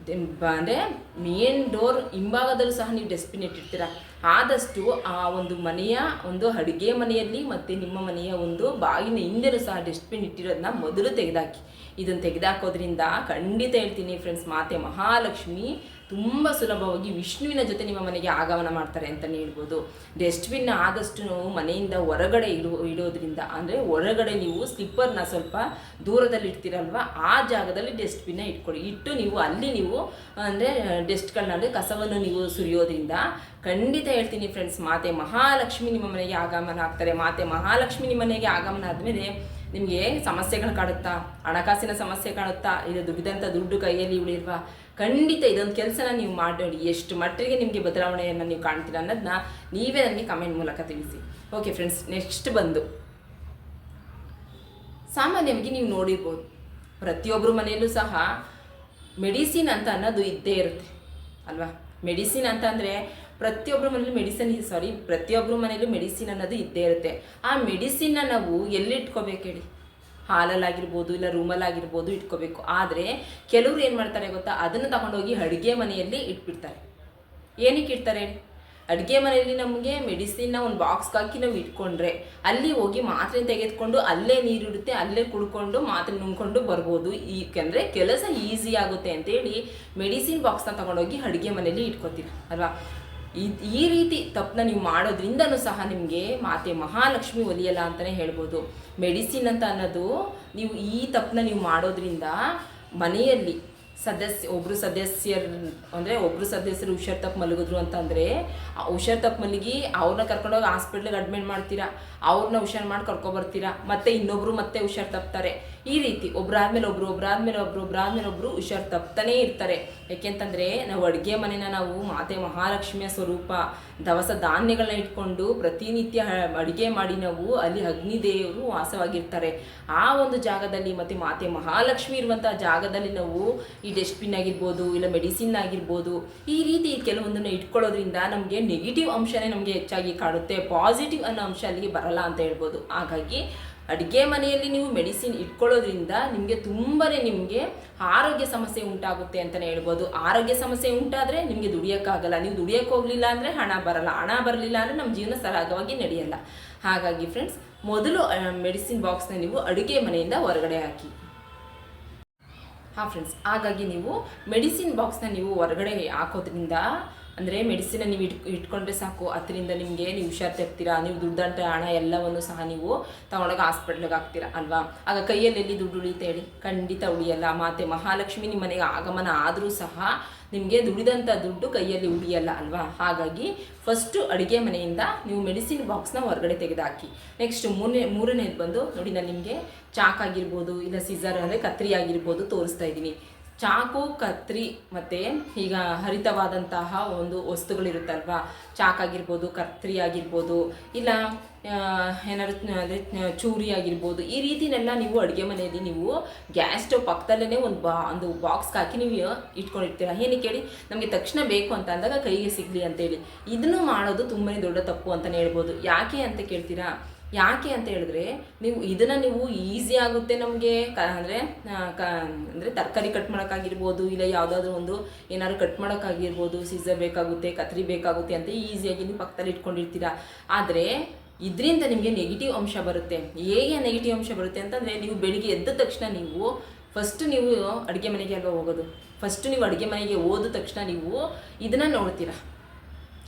ಅಂದರೆ ಮೇನ್ ಡೋರ್ ಹಿಂಭಾಗದಲ್ಲೂ ಸಹ ನೀವು ಡಸ್ಟ್ಬಿನ್ ಇಟ್ಟಿರ್ತೀರ. ಆದಷ್ಟು ಆ ಒಂದು ಮನೆಯ ಒಂದು ಅಡುಗೆ ಮನೆಯಲ್ಲಿ ಮತ್ತು ನಿಮ್ಮ ಮನೆಯ ಒಂದು ಬಾಗಿನ ಹಿಂದೆನೂ ಸಹ ಡಸ್ಟ್ಬಿನ್ ಇಟ್ಟಿರೋದನ್ನ ಮೊದಲು ತೆಗೆದಾಕಿ. ಇದನ್ನು ತೆಗೆದಾಕೋದ್ರಿಂದ ಖಂಡಿತ ಹೇಳ್ತೀನಿ ಫ್ರೆಂಡ್ಸ್ ಮಾತೆ ಮಹಾಲಕ್ಷ್ಮಿ ತುಂಬ ಸುಲಭವಾಗಿ ವಿಷ್ಣುವಿನ ಜೊತೆ ನಿಮ್ಮ ಮನೆಗೆ ಆಗಮನ ಮಾಡ್ತಾರೆ ಅಂತಲೇ ಹೇಳ್ಬೋದು. ಡಸ್ಟ್ಬಿನ್ನ ಆದಷ್ಟು ನಾವು ಮನೆಯಿಂದ ಹೊರಗಡೆ ಇಡು, ಇಡೋದ್ರಿಂದ, ಅಂದರೆ ಹೊರಗಡೆ ನೀವು ಸ್ಲಿಪ್ಪರ್ನ ಸ್ವಲ್ಪ ದೂರದಲ್ಲಿ ಇಡ್ತೀರಲ್ವ ಆ ಜಾಗದಲ್ಲಿ ಡಸ್ಟ್ಬಿನ್ನ ಇಟ್ಕೊಳ್ಳಿ. ಇಟ್ಟು ನೀವು ಅಲ್ಲಿ ನೀವು, ಅಂದರೆ ಡಸ್ಟ್ಗಳನ್ನ, ಅಂದರೆ ಕಸವನ್ನು ನೀವು ಸುರಿಯೋದ್ರಿಂದ, ಖಂಡಿತ ಹೇಳ್ತೀನಿ ಫ್ರೆಂಡ್ಸ್ ಮಾತೆ ಮಹಾಲಕ್ಷ್ಮಿ ನಿಮ್ಮ ಮನೆಗೆ ಆಗಮನ ಆಗ್ತಾರೆ. ಮಾತೆ ಮಹಾಲಕ್ಷ್ಮಿ ನಿಮ್ಮ ಮನೆಗೆ ಆಗಮನ ಆದಮೇಲೆ ನಿಮಗೆ ಸಮಸ್ಯೆಗಳು ಕಾಡುತ್ತಾ, ಹಣಕಾಸಿನ ಸಮಸ್ಯೆ ಕಾಡುತ್ತಾ ಇದು ದುಡಿದಂಥ ದುಡ್ಡು ಕೈಯಲ್ಲಿ ಉಳಿಲ್ವಾ ಖಂಡಿತ ಇದೊಂದು ಕೆಲಸನ ನೀವು ಮಾಡಿ, ಎಷ್ಟು ಮಟ್ಟಿಗೆ ನಿಮಗೆ ಬದಲಾವಣೆಯನ್ನು ನೀವು ಕಾಣ್ತೀರಾ ಅನ್ನೋದನ್ನ ನೀವೇ ನನಗೆ ಕಮೆಂಟ್ ಮೂಲಕ ತಿಳಿಸಿ. ಓಕೆ ಫ್ರೆಂಡ್ಸ್ ನೆಕ್ಸ್ಟ್ ಬಂದು. ಸಾಮಾನ್ಯವಾಗಿ ನೀವು ನೋಡಿರ್ಬೋದು ಪ್ರತಿಯೊಬ್ಬರ ಮನೆಯಲ್ಲೂ ಸಹ ಮೆಡಿಸಿನ್ ಅಂತ ಅನ್ನೋದು ಇದ್ದೇ ಇರುತ್ತೆ, ಅಲ್ವಾ? ಮೆಡಿಸಿನ್ ಅಂತ ಅಂದರೆ ಪ್ರತಿಯೊಬ್ಬರ ಮನೇಲಿ ಮೆಡಿಸಿನ್ ಸಾರಿ ಪ್ರತಿಯೊಬ್ಬರ ಮನೇಲೂ ಮೆಡಿಸಿನ್ ಅನ್ನೋದು ಇದ್ದೇ ಇರುತ್ತೆ. ಆ ಮೆಡಿಸಿನ್ನ ನಾವು ಎಲ್ಲಿಟ್ಕೋಬೇಕು ಹೇಳಿ? ಹಾಲಲ್ಲಾಗಿರ್ಬೋದು ಇಲ್ಲ ರೂಮಲ್ಲಾಗಿರ್ಬೋದು ಇಟ್ಕೋಬೇಕು. ಆದರೆ ಕೆಲವರು ಏನು ಮಾಡ್ತಾರೆ ಗೊತ್ತಾ? ಅದನ್ನು ತಗೊಂಡೋಗಿ ಅಡುಗೆ ಮನೆಯಲ್ಲಿ ಇಟ್ಬಿಡ್ತಾರೆ. ಏನಕ್ಕೆ ಇಡ್ತಾರೆ? ಅಡುಗೆ ಮನೆಯಲ್ಲಿ ನಮಗೆ ಮೆಡಿಸಿನ್ನ ಒಂದು ಬಾಕ್ಸ್ಗಾಕಿ ನಾವು ಇಟ್ಕೊಂಡ್ರೆ ಅಲ್ಲಿ ಹೋಗಿ ಮಾತ್ರೆ ತೆಗೆದುಕೊಂಡು ಅಲ್ಲೇ ನೀರಿಡುತ್ತೆ ಅಲ್ಲೇ ಕುಡ್ಕೊಂಡು ಮಾತ್ರೆ ನುಂಗ್ಕೊಂಡು ಬರ್ಬೋದು. ಏಕೆಂದರೆ ಕೆಲಸ ಈಸಿ ಆಗುತ್ತೆ ಅಂತೇಳಿ ಮೆಡಿಸಿನ್ ಬಾಕ್ಸ್ನ ತಗೊಂಡೋಗಿ ಅಡುಗೆ ಮನೆಯಲ್ಲಿ ಇಟ್ಕೋತೀವಿ ಅಲ್ವಾ? ಈ ರೀತಿ ತಪ್ಪನ್ನ ನೀವು ಮಾಡೋದ್ರಿಂದನೂ ಸಹ ನಿಮಗೆ ಮಾತೆ ಮಹಾಲಕ್ಷ್ಮಿ ಒಲಿಯಲ್ಲ ಅಂತಲೇ ಹೇಳ್ಬೋದು. ಮೆಡಿಸಿನ್ ಅಂತ ಅನ್ನೋದು ನೀವು ಈ ತಪ್ಪನ್ನ ನೀವು ಮಾಡೋದ್ರಿಂದ ಮನೆಯಲ್ಲಿ ಸದಸ್ಯ, ಒಬ್ರು ಸದಸ್ಯರು, ಅಂದರೆ ಒಬ್ರು ಸದಸ್ಯರು ಹುಷಾರ್ ತಪ್ಪು ಮಲಗಿದ್ರು ಅಂತಂದರೆ, ಆ ಹುಷಾರ್ ತಪ್ಪು ಮಲಗಿ ಅವ್ರನ್ನ ಕರ್ಕೊಂಡೋಗಿ ಹಾಸ್ಪಿಟ್ಲಿಗೆ ಅಡ್ಮಿಟ್ ಮಾಡ್ತೀರಾ? ಅವ್ರನ್ನ ಹುಷಾರು ಮಾಡಿ ಕರ್ಕೊಬರ್ತೀರಾ? ಮತ್ತೆ ಇನ್ನೊಬ್ರು ಮತ್ತೆ ಹುಷಾರು ತಪ್ತಾರೆ. ಈ ರೀತಿ ಒಬ್ರಾದ್ಮೇಲೆ ಒಬ್ರು ಒಬ್ರಾದ್ಮೇಲೆ ಒಬ್ರು ಒಬ್ರಾದ್ಮೇಲೆ ಒಬ್ರು ಹುಷಾರು ತಪ್ತಾನೇ ಇರ್ತಾರೆ. ಯಾಕೆಂತಂದ್ರೆ ನಾವು ಅಡುಗೆ ಮನೆನ ನಾವು ಮಾತೆ ಮಹಾಲಕ್ಷ್ಮಿಯ ಸ್ವರೂಪ, ದವಸ ಧಾನ್ಯಗಳನ್ನ ಇಟ್ಕೊಂಡು ಪ್ರತಿನಿತ್ಯ ಅಡುಗೆ ಮಾಡಿ ನಾವು ಅಲ್ಲಿ ಅಗ್ನಿ ದೇವರು ವಾಸವಾಗಿರ್ತಾರೆ. ಆ ಒಂದು ಜಾಗದಲ್ಲಿ ಮತ್ತೆ ಮಾತೆ ಮಹಾಲಕ್ಷ್ಮಿ ಇರುವಂತಹ ಜಾಗದಲ್ಲಿ ನಾವು ಈ ಡಸ್ಟ್ಬಿನ್ ಆಗಿರ್ಬೋದು, ಇಲ್ಲ ಮೆಡಿಸಿನ್ ಆಗಿರ್ಬೋದು, ಈ ರೀತಿ ಕೆಲವೊಂದನ್ನು ಇಟ್ಕೊಳ್ಳೋದ್ರಿಂದ ನಮಗೆ ನೆಗೆಟಿವ್ ಅಂಶನೇ ನಮಗೆ ಹೆಚ್ಚಾಗಿ ಕಾಡುತ್ತೆ ಪಾಸಿಟಿವ್ ಅನ್ನೋ ಅಂಶ ಅಲ್ಲಿಗೆ ಬರಲ್ಲ. ಅಂತ ಹೇಳ್ಬೋದು. ಹಾಗಾಗಿ ಅಡುಗೆ ಮನೆಯಲ್ಲಿ ನೀವು ಮೆಡಿಸಿನ್ ಇಟ್ಕೊಳ್ಳೋದ್ರಿಂದ ನಿಮಗೆ ತುಂಬಾ ನಿಮಗೆ ಆರೋಗ್ಯ ಸಮಸ್ಯೆ ಉಂಟಾಗುತ್ತೆ ಅಂತಲೇ ಹೇಳ್ಬೋದು. ಆರೋಗ್ಯ ಸಮಸ್ಯೆ ಉಂಟಾದರೆ ನಿಮಗೆ ದುಡಿಯೋಕ್ಕಾಗಲ್ಲ. ನೀವು ದುಡಿಯೋಕ್ಕೆ ಹೋಗಲಿಲ್ಲ ಅಂದರೆ ಹಣ ಬರಲ್ಲ. ಹಣ ಬರಲಿಲ್ಲ ಅಂದರೆ ನಮ್ಮ ಜೀವನ ಸರಾಗವಾಗಿ ನಡೆಯಲ್ಲ. ಹಾಗಾಗಿ ಫ್ರೆಂಡ್ಸ್ ಮೊದಲು ಮೆಡಿಸಿನ್ ಬಾಕ್ಸ್ನ ನೀವು ಅಡುಗೆ ಮನೆಯಿಂದ ಹೊರಗಡೆ ಹಾಕಿ. ಹಾಂ ಫ್ರೆಂಡ್ಸ್ ಹಾಗಾಗಿ ನೀವು ಮೆಡಿಸಿನ್ ಬಾಕ್ಸ್ನ ನೀವು ಹೊರಗಡೆ ಹಾಕೋದ್ರಿಂದ ಅಂದರೆ ಮೆಡಿಸಿನ ನೀವು ಇಟ್ ಇಟ್ಕೊಂಡ್ರೆ ಸಾಕು. ಅದರಿಂದ ನಿಮಗೆ ನೀವು ಹುಷಾರ್ ತೆಗ್ತೀರಾ ನೀವು ದುಡ್ಡಂತ ಹಣ ಎಲ್ಲವನ್ನು ಸಹ ನೀವು ತಗೊಂಡೋಗಿ ಹಾಸ್ಪಿಟ್ಲಿಗೆ ಹಾಕ್ತೀರಾ ಅಲ್ವಾ? ಆಗ ಕೈಯಲ್ಲಿ ಎಲ್ಲಿ ದುಡ್ಡು ಉಳಿಯುತ್ತೆ ಹೇಳಿ? ಖಂಡಿತ ಉಳಿಯಲ್ಲ. ಮಾತೆ ಮಹಾಲಕ್ಷ್ಮಿ ನಿಮ್ಮ ಮನೆಗೆ ಆಗಮನ ಆದರೂ ಸಹ ನಿಮಗೆ ದುಡಿದಂಥ ದುಡ್ಡು ಕೈಯಲ್ಲಿ ಉಳಿಯಲ್ಲ ಅಲ್ವಾ? ಹಾಗಾಗಿ ಫಸ್ಟು ಅಡುಗೆ ಮನೆಯಿಂದ ನೀವು ಮೆಡಿಸಿನ್ ಬಾಕ್ಸ್ನ ಹೊರಗಡೆ ತೆಗೆದುಹಾಕಿ ನೆಕ್ಸ್ಟ್ ಮೂರನೇ, ಮೂರನೇದು ಬಂದು ನೋಡಿ, ನಾನು ನಿಮಗೆ ಚಾಕ್ ಆಗಿರ್ಬೋದು, ಇಲ್ಲ ಸಿಸರ್ ಅಂದರೆ ಕತ್ರಿ ಆಗಿರ್ಬೋದು ತೋರಿಸ್ತಾ ಇದ್ದೀನಿ. ಚಾಕು, ಕತ್ರಿ ಮತ್ತು ಈಗ ಹರಿತವಾದಂತಹ ಒಂದು ವಸ್ತುಗಳಿರುತ್ತಲ್ವಾ? ಚಾಕ್ ಆಗಿರ್ಬೋದು ಕತ್ರಿ ಆಗಿರ್ಬೋದು ಇಲ್ಲ ಏನಾದ್ರು, ಅಂದರೆ ಚೂರಿ ಆಗಿರ್ಬೋದು ಈ ರೀತಿನೆಲ್ಲ ನೀವು ಅಡುಗೆ ಮನೆಯಲ್ಲಿ ನೀವು ಗ್ಯಾಸ್ ಸ್ಟವ್ ಪಕ್ಕದಲ್ಲೇ ಒಂದು ಬಾ, ಒಂದು ಬಾಕ್ಸ್ಗೆ ಹಾಕಿ ನೀವು ಇಟ್ಕೊಂಡಿರ್ತೀರ. ಏನಕ್ಕೆ ಹೇಳಿ ನಮಗೆ ತಕ್ಷಣ ಬೇಕು ಅಂತ ಅಂದಾಗ ಕೈಗೆ ಸಿಗಲಿ ಅಂತೇಳಿ. ಇದನ್ನು ಮಾಡೋದು ತುಂಬಾ ದೊಡ್ಡ ತಪ್ಪು ಅಂತಲೇ ಹೇಳ್ಬೋದು. ಯಾಕೆ ಅಂತ ಕೇಳ್ತೀರಾ? ಯಾಕೆ ಅಂತ ಹೇಳಿದ್ರೆ, ನೀವು ಇದನ್ನು ನೀವು ಈಸಿ ಆಗುತ್ತೆ ನಮಗೆ, ಕ, ಅಂದರೆ ಕ, ಅಂದರೆ ತರಕಾರಿ ಕಟ್ ಮಾಡೋಕ್ಕಾಗಿರ್ಬೋದು, ಇಲ್ಲ ಯಾವುದಾದ್ರೂ ಒಂದು ಏನಾದ್ರು ಕಟ್ ಮಾಡೋಕ್ಕಾಗಿರ್ಬೋದು ಸೀಸರ್ ಬೇಕಾಗುತ್ತೆ, ಕತ್ರಿ ಬೇಕಾಗುತ್ತೆ ಅಂತ ಈಸಿಯಾಗಿ ನೀವು ಪಕ್ಕದಲ್ಲಿ ಇಟ್ಕೊಂಡಿರ್ತೀರ. ಆದರೆ, ಇದರಿಂದ ನಿಮಗೆ ನೆಗೆಟಿವ್ ಅಂಶ ಬರುತ್ತೆ. ಹೇಗೆ ನೆಗೆಟಿವ್ ಅಂಶ ಬರುತ್ತೆ ಅಂತಂದರೆ, ನೀವು ಬೆಳಿಗ್ಗೆ ಎದ್ದ ತಕ್ಷಣ ನೀವು ಫಸ್ಟ್ ನೀವು ಅಡುಗೆ ಮನೆಗೆ ಅಲ್ವಾ ಹೋಗೋದು? ಫಸ್ಟ್ ನೀವು ಅಡುಗೆ ಮನೆಗೆ ಹೋದ ತಕ್ಷಣ ನೀವು ಇದನ್ನು ನೋಡ್ತೀರಾ?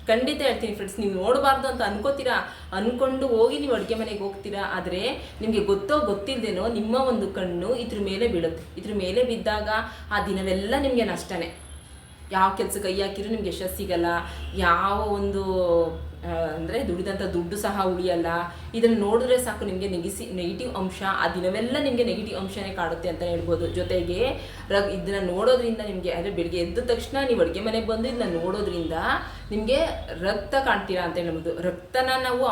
ಖಂಡಿತ ಹೇಳ್ತೀನಿ ಫ್ರೆಂಡ್ಸ್ ನೀವು ನೋಡಬಾರ್ದು ಅಂತ ಅನ್ಕೋತೀರಾ? ಅನ್ಕೊಂಡು ಹೋಗಿ ನೀವು ಅಡುಗೆ ಮನೆಗೆ ಹೋಗ್ತೀರಾ? ಆದರೆ ನಿಮಗೆ ಗೊತ್ತೋ ಗೊತ್ತಿಲ್ಲದೇನೋ ನಿಮ್ಮ ಒಂದು ಕಣ್ಣು ಇದ್ರ ಮೇಲೆ ಬೀಳುತ್ತೆ. ಇದ್ರ ಮೇಲೆ ಬಿದ್ದಾಗ ಆ ದಿನವೆಲ್ಲ ನಿಮಗೆ ನಷ್ಟನೇ. ಯಾವ ಕೆಲಸ ಕೈ ಹಾಕಿರೂ ನಿಮ್ಗೆ ಯಶಸ್ಸು ಸಿಗಲ್ಲ ಯಾವ ಒಂದು ಅಂದರೆ ದುಡಿದಂಥ ದುಡ್ಡು ಸಹ ಉಳಿಯಲ್ಲ. ಇದನ್ನು ನೋಡಿದ್ರೆ ಸಾಕು ನಿಮಗೆ ನೆಗೆಸಿ ನೆಗೆಟಿವ್ ಅಂಶ. ಆ ದಿನವೆಲ್ಲ ನಿಮಗೆ ನೆಗೆಟಿವ್ ಅಂಶನೇ ಕಾಡುತ್ತೆ ಅಂತ ಹೇಳ್ಬೋದು. ಜೊತೆಗೆ ಇದನ್ನ ನೋಡೋದ್ರಿಂದ ನಿಮಗೆ, ಅಂದರೆ ಬೆಳಿಗ್ಗೆ ಎದ್ದ ತಕ್ಷಣ ನೀವು ಅಡುಗೆ ಮನೆಗೆ ಬಂದು ಇದನ್ನ ನೋಡೋದ್ರಿಂದ ನಿಮಗೆ ರಕ್ತ ಕಾಣ್ತೀರಾ ಅಂತ ಹೇಳ್ಬೋದು. ರಕ್ತನ ನಾವು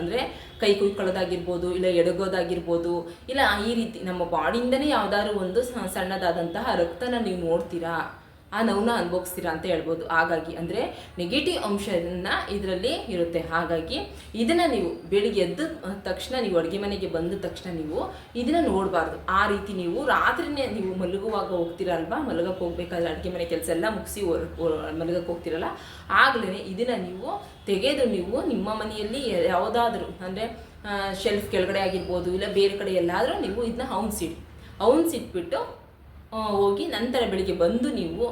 ಅಂದರೆ ಕೈ ಕುಯ್ಕೊಳ್ಳೋದಾಗಿರ್ಬೋದು ಇಲ್ಲ ಎಡಗೋದಾಗಿರ್ಬೋದು, ಇಲ್ಲ ಈ ರೀತಿ ನಮ್ಮ ಬಾಡಿಯಿಂದನೇ ಯಾವ್ದಾದ್ರು ಒಂದು ಸಣ್ಣದಾದಂತಹ ರಕ್ತನ ನೀವು ನೋಡ್ತೀರಾ. ಆ ನೋವನ್ನ ಅನುಭವಿಸ್ತೀರಾ ಅಂತ ಹೇಳ್ಬೋದು. ಹಾಗಾಗಿ ಅಂದರೆ ನೆಗೆಟಿವ್ ಅಂಶನ ಇದರಲ್ಲಿ ಇರುತ್ತೆ. ಹಾಗಾಗಿ ಇದನ್ನು ನೀವು ಬೆಳಿಗ್ಗೆ ಎದ್ದ ತಕ್ಷಣ ನೀವು ಅಡುಗೆ ಮನೆಗೆ ಬಂದ ತಕ್ಷಣ ನೀವು ಇದನ್ನು ನೋಡಬಾರ್ದು. ಆ ರೀತಿ ನೀವು ರಾತ್ರಿನೇ ನೀವು ಮಲಗುವಾಗ ಹೋಗ್ತೀರಲ್ವಾ ಮಲಗಕ್ಕೆ ಹೋಗ್ಬೇಕಾದ್ರೆ ಅಡುಗೆ ಮನೆ ಕೆಲಸ ಎಲ್ಲ ಮುಗಿಸಿ ಮಲಗಕ್ಕೆ ಹೋಗ್ತಿರಲ್ಲ? ಆಗಲೇ ಇದನ್ನು ನೀವು ತೆಗೆದು ನೀವು ನಿಮ್ಮ ಮನೆಯಲ್ಲಿ ಯಾವುದಾದ್ರೂ ಅಂದರೆ ಶೆಲ್ಫ್ ಕೆಳಗಡೆ ಆಗಿರ್ಬೋದು ಇಲ್ಲ ಬೇರೆ ಕಡೆ ಎಲ್ಲಾದರೂ ನೀವು ಇದನ್ನ ಹೌನ್ಸಿಡಿ. ಹೌನ್ಸಿಟ್ಬಿಟ್ಟು ಆ, ಹೋಗಿ ನಂತರ ಬೆಳಿಗ್ಗೆ ಬಂದು ನೀವು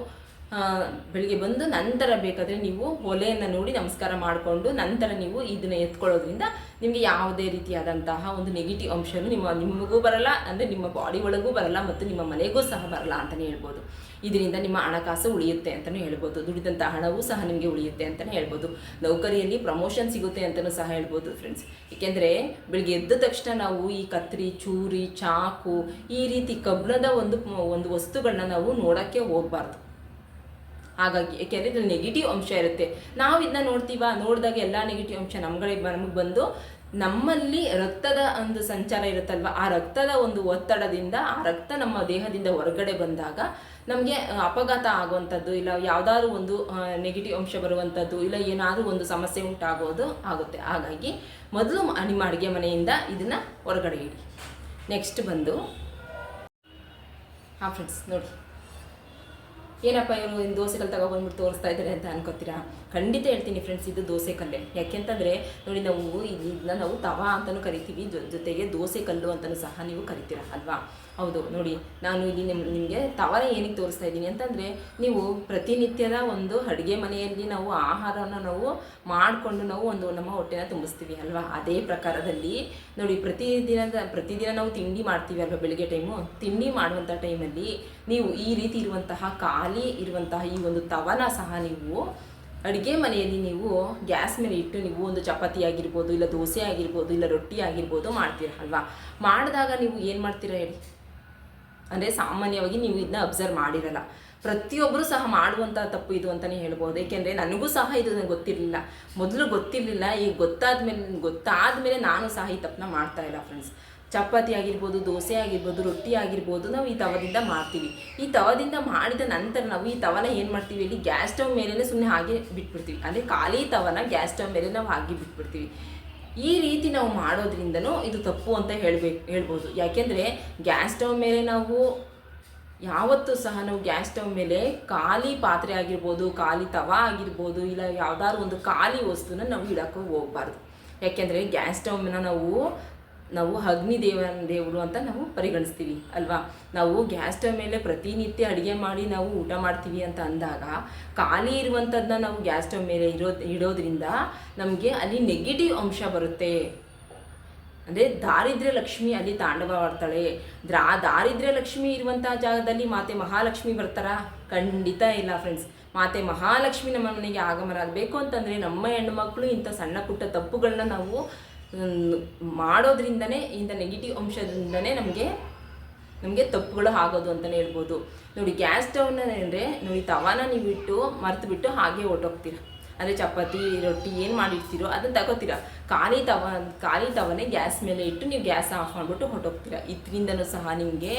ಬೆಳಿಗ್ಗೆ ಬಂದು ನಂತರ ಬೇಕಾದರೆ ನೀವು ಒಲೆಯನ್ನು ನೋಡಿ ನಮಸ್ಕಾರ ಮಾಡಿಕೊಂಡು ನಂತರ ನೀವು ಇದನ್ನು ಎತ್ಕೊಳ್ಳೋದ್ರಿಂದ ನಿಮಗೆ ಯಾವುದೇ ರೀತಿಯಾದಂತಹ ಒಂದು ನೆಗೆಟಿವ್ ಅಂಶವೂ ನಿಮ್ಮ, ನಿಮಗೂ ಬರಲ್ಲ, ಅಂದರೆ ನಿಮ್ಮ ಬಾಡಿ ಒಳಗೂ ಬರಲ್ಲ, ಮತ್ತು ನಿಮ್ಮ ಮನೆಗೂ ಸಹ ಬರಲ್ಲ ಅಂತಲೇ ಹೇಳ್ಬೋದು. ಇದರಿಂದ ನಿಮ್ಮ ಹಣಕಾಸು ಉಳಿಯುತ್ತೆ ಅಂತಲೂ ಹೇಳ್ಬೋದು. ದುಡಿದಂಥ ಹಣವೂ ಸಹ ನಿಮಗೆ ಉಳಿಯುತ್ತೆ ಅಂತಲೇ ಹೇಳ್ಬೋದು. ನೌಕರಿಯಲ್ಲಿ ಪ್ರಮೋಷನ್ ಸಿಗುತ್ತೆ ಅಂತಲೂ ಸಹ ಹೇಳ್ಬೋದು ಫ್ರೆಂಡ್ಸ್ ಏಕೆಂದರೆ ಬೆಳಿಗ್ಗೆ ಎದ್ದ ತಕ್ಷಣ ನಾವು ಈ ಕತ್ರಿ, ಚೂರಿ, ಚಾಕು ಈ ರೀತಿ ಕಬ್ಬಿಣದ ಒಂದು ಒಂದು ವಸ್ತುಗಳನ್ನ ನಾವು ನೋಡೋಕ್ಕೆ ಹೋಗಬಾರ್ದು. ಹಾಗಾಗಿ ಏಕೆಂದರೆ ಇದರಲ್ಲಿ ನೆಗೆಟಿವ್ ಅಂಶ ಇರುತ್ತೆ. ನಾವು ಇದನ್ನ ನೋಡ್ತೀವ, ನೋಡಿದಾಗ ಎಲ್ಲ ನೆಗೆಟಿವ್ ಅಂಶ ನಮ್ಗಳಿಗೆ, ನಮಗೆ ಬಂದು ನಮ್ಮಲ್ಲಿ ರಕ್ತದ ಒಂದು ಸಂಚಾರ ಇರುತ್ತಲ್ವ? ಆ ರಕ್ತದ ಒಂದು ಒತ್ತಡದಿಂದ, ಆ ರಕ್ತ ನಮ್ಮ ದೇಹದಿಂದ ಹೊರಗಡೆ ಬಂದಾಗ ನಮಗೆ ಅಪಘಾತ ಆಗುವಂಥದ್ದು ಇಲ್ಲ ಯಾವುದಾದ್ರು ಒಂದು ನೆಗೆಟಿವ್ ಅಂಶ ಬರುವಂಥದ್ದು ಇಲ್ಲ ಏನಾದರೂ ಒಂದು ಸಮಸ್ಯೆ ಉಂಟಾಗೋದು ಆಗುತ್ತೆ. ಹಾಗಾಗಿ ಮೊದಲು ನಿಮ್ಮ ಅಡುಗೆ ಮನೆಯಿಂದ ಇದನ್ನು ಹೊರಗಡೆ ಇಡಿ. ನೆಕ್ಸ್ಟ್ ಬಂದು, ಹಾಂ ಫ್ರೆಂಡ್ಸ್ ನೋಡಿ. ಏನಪ್ಪ ಇವರು ದೋಸೆಗಳು ತಗೊಬಂದ್ಬಿಟ್ಟು ತೋರಿಸ್ತಾ ಇದ್ದಾರೆ ಅಂತ ಅನ್ಕೋತೀರಾ? ಖಂಡಿತ ಹೇಳ್ತೀನಿ ಫ್ರೆಂಡ್ಸ್ ಇದು ದೋಸೆ ಕಲ್ಲೇ. ಯಾಕೆಂತಂದರೆ, ನೋಡಿ ನಾವು ಇದನ್ನ ನಾವು ತವಾ ಅಂತಲೂ ಕರಿತೀವಿ ಜೊತೆಗೆ ದೋಸೆ ಕಲ್ಲು ಅಂತಲೂ ಸಹ ನೀವು ಕರಿತೀರ, ಅಲ್ವಾ? ಹೌದು, ನೋಡಿ, ನಾನು ಇಲ್ಲಿ ನಿಮ್, ನಿಮಗೆ ತವರ ಏನಕ್ಕೆ ತೋರಿಸ್ತಾ ಇದ್ದೀನಿ ಅಂತಂದರೆ, ನೀವು ಪ್ರತಿನಿತ್ಯದ ಒಂದು ಅಡುಗೆ ಮನೆಯಲ್ಲಿ ನಾವು ಆಹಾರನ ನಾವು ಮಾಡಿಕೊಂಡು ನಾವು ಒಂದು ನಮ್ಮ ಹೊಟ್ಟೆನ ತುಂಬಿಸ್ತೀವಿ, ಅಲ್ವಾ? ಅದೇ ಪ್ರಕಾರದಲ್ಲಿ, ನೋಡಿ, ಪ್ರತಿದಿನದ, ಪ್ರತಿದಿನ ನಾವು ತಿಂಡಿ ಮಾಡ್ತೀವಿ, ಅಲ್ವಾ, ಬೆಳಿಗ್ಗೆ ಟೈಮು ತಿಂಡಿ ಮಾಡುವಂಥ ಟೈಮಲ್ಲಿ ನೀವು ಈ ರೀತಿ ಇರುವಂತಹ ಖಾಲಿ ಇರುವಂತಹ ಈ ಒಂದು ತವನ ಸಹ ನೀವು ಅಡುಗೆ ಮನೆಯಲ್ಲಿ ನೀವು ಗ್ಯಾಸ್ ಮೇಲೆ ಇಟ್ಟು ನೀವು ಒಂದು ಚಪಾತಿ ಆಗಿರ್ಬೋದು, ಇಲ್ಲ ದೋಸೆ ಆಗಿರ್ಬೋದು, ಇಲ್ಲ ರೊಟ್ಟಿ ಆಗಿರ್ಬೋದು ಮಾಡ್ತೀರ ಅಲ್ವಾ? ಮಾಡಿದಾಗ ನೀವು ಏನು ಮಾಡ್ತೀರಾ ಹೇಳಿ? ಅಂದರೆ ಸಾಮಾನ್ಯವಾಗಿ ನೀವು ಇದನ್ನ ಅಬ್ಸರ್ವ್ ಮಾಡಿರಲ್ಲ. ಪ್ರತಿಯೊಬ್ಬರು ಸಹ ಮಾಡುವಂಥ ತಪ್ಪು ಇದು ಅಂತಲೇ ಹೇಳ್ಬೋದು. ಏಕೆಂದರೆ ನನಗೂ ಸಹ ಇದು ನನಗೆ ಗೊತ್ತಿರಲಿಲ್ಲ. ಮೊದಲು ಗೊತ್ತಿರಲಿಲ್ಲ. ಈಗ ಗೊತ್ತಾದ ಮೇಲೆ ಗೊತ್ತಾದ ಮೇಲೆ ನಾನು ಸಹ ಈ ತಪ್ಪನ್ನ ಮಾಡ್ತಾ ಇಲ್ಲ ಫ್ರೆಂಡ್ಸ್ ಚಪಾತಿ ಆಗಿರ್ಬೋದು, ದೋಸೆ ಆಗಿರ್ಬೋದು, ರೊಟ್ಟಿ ಆಗಿರ್ಬೋದು ನಾವು ಈ ತವದಿಂದ ಮಾಡ್ತೀವಿ. ಈ ತವದಿಂದ ಮಾಡಿದ ನಂತರ ನಾವು ಈ ತವನ ಏನು ಮಾಡ್ತೀವಿ? ಇಲ್ಲಿ ಗ್ಯಾಸ್ ಸ್ಟವ್ ಮೇಲೇ ಸುಮ್ಮನೆ ಹಾಗೆ ಬಿಟ್ಬಿಡ್ತೀವಿ. ಅಂದರೆ ಖಾಲಿ ತವನ ಗ್ಯಾಸ್ ಸ್ಟವ್ ಮೇಲೆ ನಾವು ಹಾಗೆ ಬಿಟ್ಬಿಡ್ತೀವಿ. ಈ ರೀತಿ ನಾವು ಮಾಡೋದ್ರಿಂದನೂ ಇದು ತಪ್ಪು ಅಂತ ಹೇಳಬೇಕು ಹೇಳ್ಬೋದು. ಯಾಕೆಂದರೆ ಗ್ಯಾಸ್ ಸ್ಟವ್ ಮೇಲೆ ನಾವು ಯಾವತ್ತೂ ಸಹ ನಾವು ಗ್ಯಾಸ್ ಸ್ಟವ್ ಮೇಲೆ ಖಾಲಿ ಪಾತ್ರೆ ಆಗಿರ್ಬೋದು, ಖಾಲಿ ತವ ಆಗಿರ್ಬೋದು, ಇಲ್ಲ ಯಾವುದಾದ್ರು ಒಂದು ಖಾಲಿ ವಸ್ತುನ ನಾವು ಇಡೋಕ್ಕೂ ಹೋಗ್ಬಾರ್ದು. ಯಾಕೆಂದರೆ ಗ್ಯಾಸ್ ಸ್ಟವ್ನ ನಾವು ನಾವು ಅಗ್ನಿ ದೇವ ದೇವರು ಅಂತ ನಾವು ಪರಿಗಣಿಸ್ತೀವಿ, ಅಲ್ವಾ? ನಾವು ಗ್ಯಾಸ್ ಸ್ಟವ್ ಮೇಲೆ ಪ್ರತಿನಿತ್ಯ ಅಡುಗೆ ಮಾಡಿ ನಾವು ಊಟ ಮಾಡ್ತೀವಿ ಅಂತ ಅಂದಾಗ, ಖಾಲಿ ಇರುವಂಥದ್ದನ್ನ ನಾವು ಗ್ಯಾಸ್ ಸ್ಟವ್ ಮೇಲೆ ಇರೋ, ಇಡೋದ್ರಿಂದ ನಮಗೆ ಅಲ್ಲಿ ನೆಗೆಟಿವ್ ಅಂಶ ಬರುತ್ತೆ. ಅಂದರೆ ದಾರಿದ್ರ್ಯ ಲಕ್ಷ್ಮಿ ಅಲ್ಲಿ ತಾಂಡವವಾಡ್ತಾಳೆ ದ್ರಾ, ದಾರಿದ್ರ್ಯ ಲಕ್ಷ್ಮಿ ಇರುವಂಥ ಜಾಗದಲ್ಲಿ ಮಾತೆ ಮಹಾಲಕ್ಷ್ಮಿ ಬರ್ತಾರ? ಖಂಡಿತ ಇಲ್ಲ ಫ್ರೆಂಡ್ಸ್ ಮಾತೆ ಮಹಾಲಕ್ಷ್ಮಿ ನಮ್ಮ ಮನೆಗೆ ಆಗಮನ ಆಗಬೇಕು ಅಂತಂದರೆ ನಮ್ಮ ಹೆಣ್ಣುಮಕ್ಕಳು ಇಂಥ ಸಣ್ಣ ಪುಟ್ಟ ತಪ್ಪುಗಳನ್ನ ನಾವು ಮಾಡೋದ್ರಿಂದನೇ, ಇಂಥ ನೆಗೆಟಿವ್ ಅಂಶದಿಂದನೇ ನಮಗೆ ನಮಗೆ ತಪ್ಪುಗಳು ಆಗೋದು ಅಂತಲೇ ಹೇಳ್ಬೋದು. ನೋಡಿ ಗ್ಯಾಸ್ ಸ್ಟವ್ನ ಅಂದರೆ, ನೋಡಿ, ತವಾನ ನೀವು ಇಟ್ಟು ಮರೆತು ಬಿಟ್ಟು ಹಾಗೆ ಹೊರ್ಟೋಗ್ತೀರ. ಅಂದರೆ ಚಪಾತಿ, ರೊಟ್ಟಿ ಏನು ಮಾಡಿರ್ತೀರೋ ಅದನ್ನು ತಗೋತೀರ. ಖಾಲಿ ತವ, ಖಾಲಿ ತವನೇ ಗ್ಯಾಸ್ ಮೇಲೆ ಇಟ್ಟು ನೀವು ಗ್ಯಾಸ್ ಆಫ್ ಮಾಡಿಬಿಟ್ಟು ಹೊರಟೋಗ್ತೀರ. ಇದರಿಂದನೂ ಸಹ ನಿಮಗೆ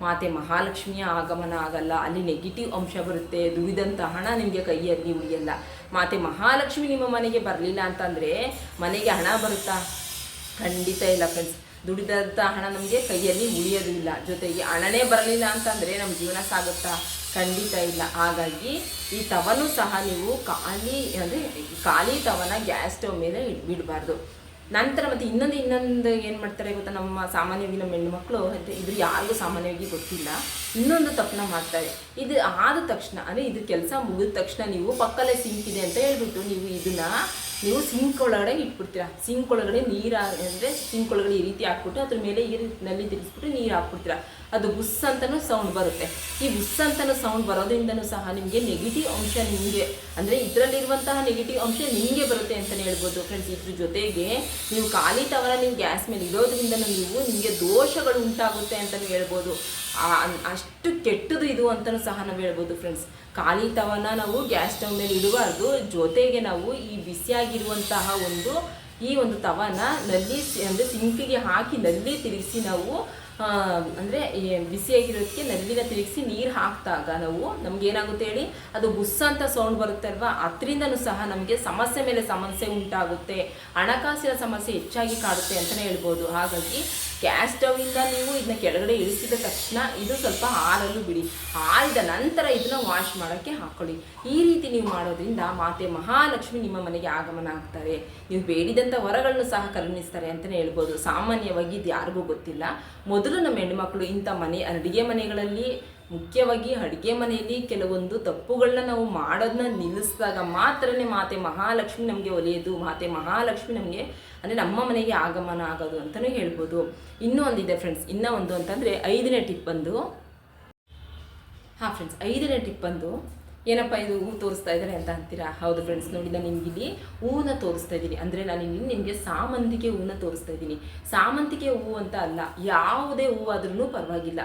ಮಾತೆ ಮಹಾಲಕ್ಷ್ಮಿಯ ಆಗಮನ ಆಗಲ್ಲ. ಅಲ್ಲಿ ನೆಗೆಟಿವ್ ಅಂಶ ಬರುತ್ತೆ. ದುಡಿದಂಥ ಹಣ ನಿಮಗೆ ಕೈಯಲ್ಲಿ ಉಳಿಯಲ್ಲ. ಮಾತೆ ಮಹಾಲಕ್ಷ್ಮಿ ನಿಮ್ಮ ಮನೆಗೆ ಬರಲಿಲ್ಲ ಅಂತಂದರೆ ಮನೆಗೆ ಹಣ ಬರುತ್ತಾ? ಖಂಡಿತ ಇಲ್ಲ ಫ್ರೆಂಡ್ಸ್ ದುಡಿದಂಥ ಹಣ ನಮಗೆ ಕೈಯಲ್ಲಿ ಉಳಿಯೋದಿಲ್ಲ ಜೊತೆಗೆ ಹಣನೇ ಬರಲಿಲ್ಲ ಅಂತಂದರೆ ನಮ್ಮ ಜೀವನ ಸಾಗುತ್ತಾ? ಖಂಡಿತ ಇಲ್ಲ. ಹಾಗಾಗಿ ಈ ತವನು ಸಹ ನೀವು ಖಾಲಿ ಅಂದರೆ ಖಾಲಿ ತವನ ಗ್ಯಾಸ್ ಸ್ಟವ್ ಮೇಲೆ ಇಡ್ ಬಿಡಬಾರ್ದು ನಂತರ ಮತ್ತೆ ಇನ್ನೊಂದು ಇನ್ನೊಂದು ಏನು ಮಾಡ್ತಾರೆ ಗೊತ್ತಾ, ನಮ್ಮ ಸಾಮಾನ್ಯವಾಗಿ ನಮ್ಮ ಹೆಣ್ಣುಮಕ್ಕಳು ಅಂತ ಇದು ಯಾರಿಗೂ ಸಾಮಾನ್ಯವಾಗಿ ಗೊತ್ತಿಲ್ಲ. ಇನ್ನೊಂದು ತಪ್ಪನ್ನ ಮಾಡ್ತಾರೆ. ಇದು ಆದ ತಕ್ಷಣ, ಅಂದರೆ ಇದು ಕೆಲಸ ಮುಗಿದ ತಕ್ಷಣ ನೀವು ಪಕ್ಕದಲ್ಲೇ ಸಿಂಕ್ ಇದೆ ಅಂತ ಹೇಳ್ಬಿಟ್ಟು ನೀವು ಇದನ್ನು, ನೀವು ಸಿಂಕ್ ಒಳಗಡೆ ಇಟ್ಬಿಡ್ತೀರಾ. ಸಿಂಕ್ ಒಳಗಡೆ ನೀರು ಅಂದರೆ ಸಿಂಕ್ ಒಳಗಡೆ ಈ ರೀತಿ ಹಾಕ್ಬಿಟ್ಟು, ಅದ್ರ ಮೇಲೆ ಈ ರೀತಿ ನಲ್ಲಿ ತಿರುಗಿಸ್ಬಿಟ್ಟು ನೀರು ಹಾಕ್ಬಿಡ್ತೀರಾ. ಅದು ಬುಸ್ ಅಂತಲೂ ಸೌಂಡ್ ಬರುತ್ತೆ. ಈ ಬುಸ್ ಅಂತಲೂ ಸೌಂಡ್ ಬರೋದ್ರಿಂದನೂ ಸಹ ನಿಮಗೆ ನೆಗೆಟಿವ್ ಅಂಶ ನಿಮಗೆ, ಅಂದರೆ ಇದರಲ್ಲಿರುವಂತಹ ನೆಗೆಟಿವ್ ಅಂಶ ನಿಮಗೆ ಬರುತ್ತೆ ಅಂತಲೇ ಹೇಳ್ಬೋದು ಫ್ರೆಂಡ್ಸ್ ಇದ್ರ ಜೊತೆಗೆ ನೀವು ಖಾಲಿ ತವರ, ನೀವು ಗ್ಯಾಸ್ ಮೇಲೆ ಇಡೋದ್ರಿಂದ ನೀವು ನಿಮಗೆ ದೋಷಗಳು ಉಂಟಾಗುತ್ತೆ ಅಂತಲೂ ಹೇಳ್ಬೋದು. ಅಷ್ಟು ಕೆಟ್ಟದು ಇದು ಅಂತಲೂ ಸಹ ನಾವು ಹೇಳ್ಬೋದು ಫ್ರೆಂಡ್ಸ್ ಖಾಲಿ ತವನ ನಾವು ಗ್ಯಾಸ್ ಸ್ಟವ್ ಮೇಲೆ ಇಡಬಾರ್ದು. ಜೊತೆಗೆ ನಾವು ಈ ಬಿಸಿಯಾಗಿರುವಂತಹ ಒಂದು, ಈ ಒಂದು ತವನ ನಲ್ಲಿ ಅಂದರೆ ಸಿಂಕಿಗೆ ಹಾಕಿ ನಲ್ಲಿ ತಿರುಗಿಸಿ ನಾವು ಅಂದರೆ ಬಿಸಿಯಾಗಿರೋದಕ್ಕೆ ನಲ್ಲಿನ ತಿರುಗಿಸಿ ನೀರು ಹಾಕಿದಾಗ ನಾವು ನಮ್ಗೆ ಏನಾಗುತ್ತೆ ಹೇಳಿ, ಅದು ಗುಸ್ಸ ಅಂತ ಸೌಂಡ್ ಬರುತ್ತೆ ಅಲ್ವಾ? ಅದರಿಂದನೂ ಸಹ ನಮಗೆ ಸಮಸ್ಯೆ ಮೇಲೆ ಸಮಸ್ಯೆ ಉಂಟಾಗುತ್ತೆ. ಹಣಕಾಸಿನ ಸಮಸ್ಯೆ ಹೆಚ್ಚಾಗಿ ಕಾಡುತ್ತೆ ಅಂತಲೇ ಹೇಳ್ಬೋದು. ಹಾಗಾಗಿ ಗ್ಯಾಸ್ ಸ್ಟವಿಂದ ನೀವು ಇದನ್ನ ಕೆಳಗಡೆ ಇಳಿಸಿದ ತಕ್ಷಣ ಇದು ಸ್ವಲ್ಪ ಹಾಲಲ್ಲೂ ಬಿಡಿ. ಆರಿದ ನಂತರ ಇದನ್ನ ವಾಶ್ ಮಾಡೋಕ್ಕೆ ಹಾಕೊಳ್ಳಿ. ಈ ರೀತಿ ನೀವು ಮಾಡೋದ್ರಿಂದ ಮಾತೆ ಮಹಾಲಕ್ಷ್ಮಿ ನಿಮ್ಮ ಮನೆಗೆ ಆಗಮನ ಆಗ್ತಾರೆ. ನೀವು ಬೇಡಿದಂಥ ವರಗಳನ್ನು ಸಹ ಕರುಣಿಸ್ತಾರೆ ಅಂತಲೇ ಹೇಳ್ಬೋದು. ಸಾಮಾನ್ಯವಾಗಿ ಇದು ಯಾರಿಗೂ ಗೊತ್ತಿಲ್ಲ. ಮೊದಲು ನಮ್ಮ ಹೆಣ್ಣುಮಕ್ಕಳು ಇಂಥ ಮನೆ, ಅಡುಗೆ ಮನೆಗಳಲ್ಲಿ, ಮುಖ್ಯವಾಗಿ ಅಡುಗೆ ಮನೆಯಲ್ಲಿ ಕೆಲವೊಂದು ತಪ್ಪುಗಳನ್ನ ನಾವು ಮಾಡೋದನ್ನ ನಿಲ್ಲಿಸಿದಾಗ ಮಾತ್ರನೇ ಮಾತೆ ಮಹಾಲಕ್ಷ್ಮಿ ನಮಗೆ ಒಲಿಯೋದು. ಮಾತೆ ಮಹಾಲಕ್ಷ್ಮಿ ನಮಗೆ ಅಂದರೆ ನಮ್ಮ ಮನೆಗೆ ಆಗಮನ ಆಗೋದು ಅಂತಲೂ ಹೇಳ್ಬೋದು. ಇನ್ನೂ ಒಂದಿದೆ ಫ್ರೆಂಡ್ಸ್ ಇನ್ನೂ ಒಂದು ಅಂತಂದರೆ ಐದನೇ ಟಿಪ್ ಬಂದು. ಹಾಂ ಫ್ರೆಂಡ್ಸ್ ಐದನೇ ಟಿಪ್ ಬಂದು, ಏನಪ್ಪ ಇದು ಹೂ ತೋರಿಸ್ತಾ ಇದ್ದಾರೆ ಅಂತ ಅಂತೀರಾ? ಹೌದು ಫ್ರೆಂಡ್ಸ್ ನೋಡಿ ನಾನು ನಿಮಗಿಲ್ಲಿ ಹೂವನ್ನ ತೋರಿಸ್ತಾ ಇದ್ದೀನಿ. ಅಂದರೆ ನಾನು ಇಲ್ಲಿ ನಿಮಗೆ ಸಾಮಂತಿಗೆ ಹೂವನ್ನ ತೋರಿಸ್ತಾ ಇದ್ದೀನಿ. ಸಾಮಂತಿಗೆ ಹೂವು ಅಂತ ಅಲ್ಲ, ಯಾವುದೇ ಹೂವಾದ್ರೂ ಪರವಾಗಿಲ್ಲ.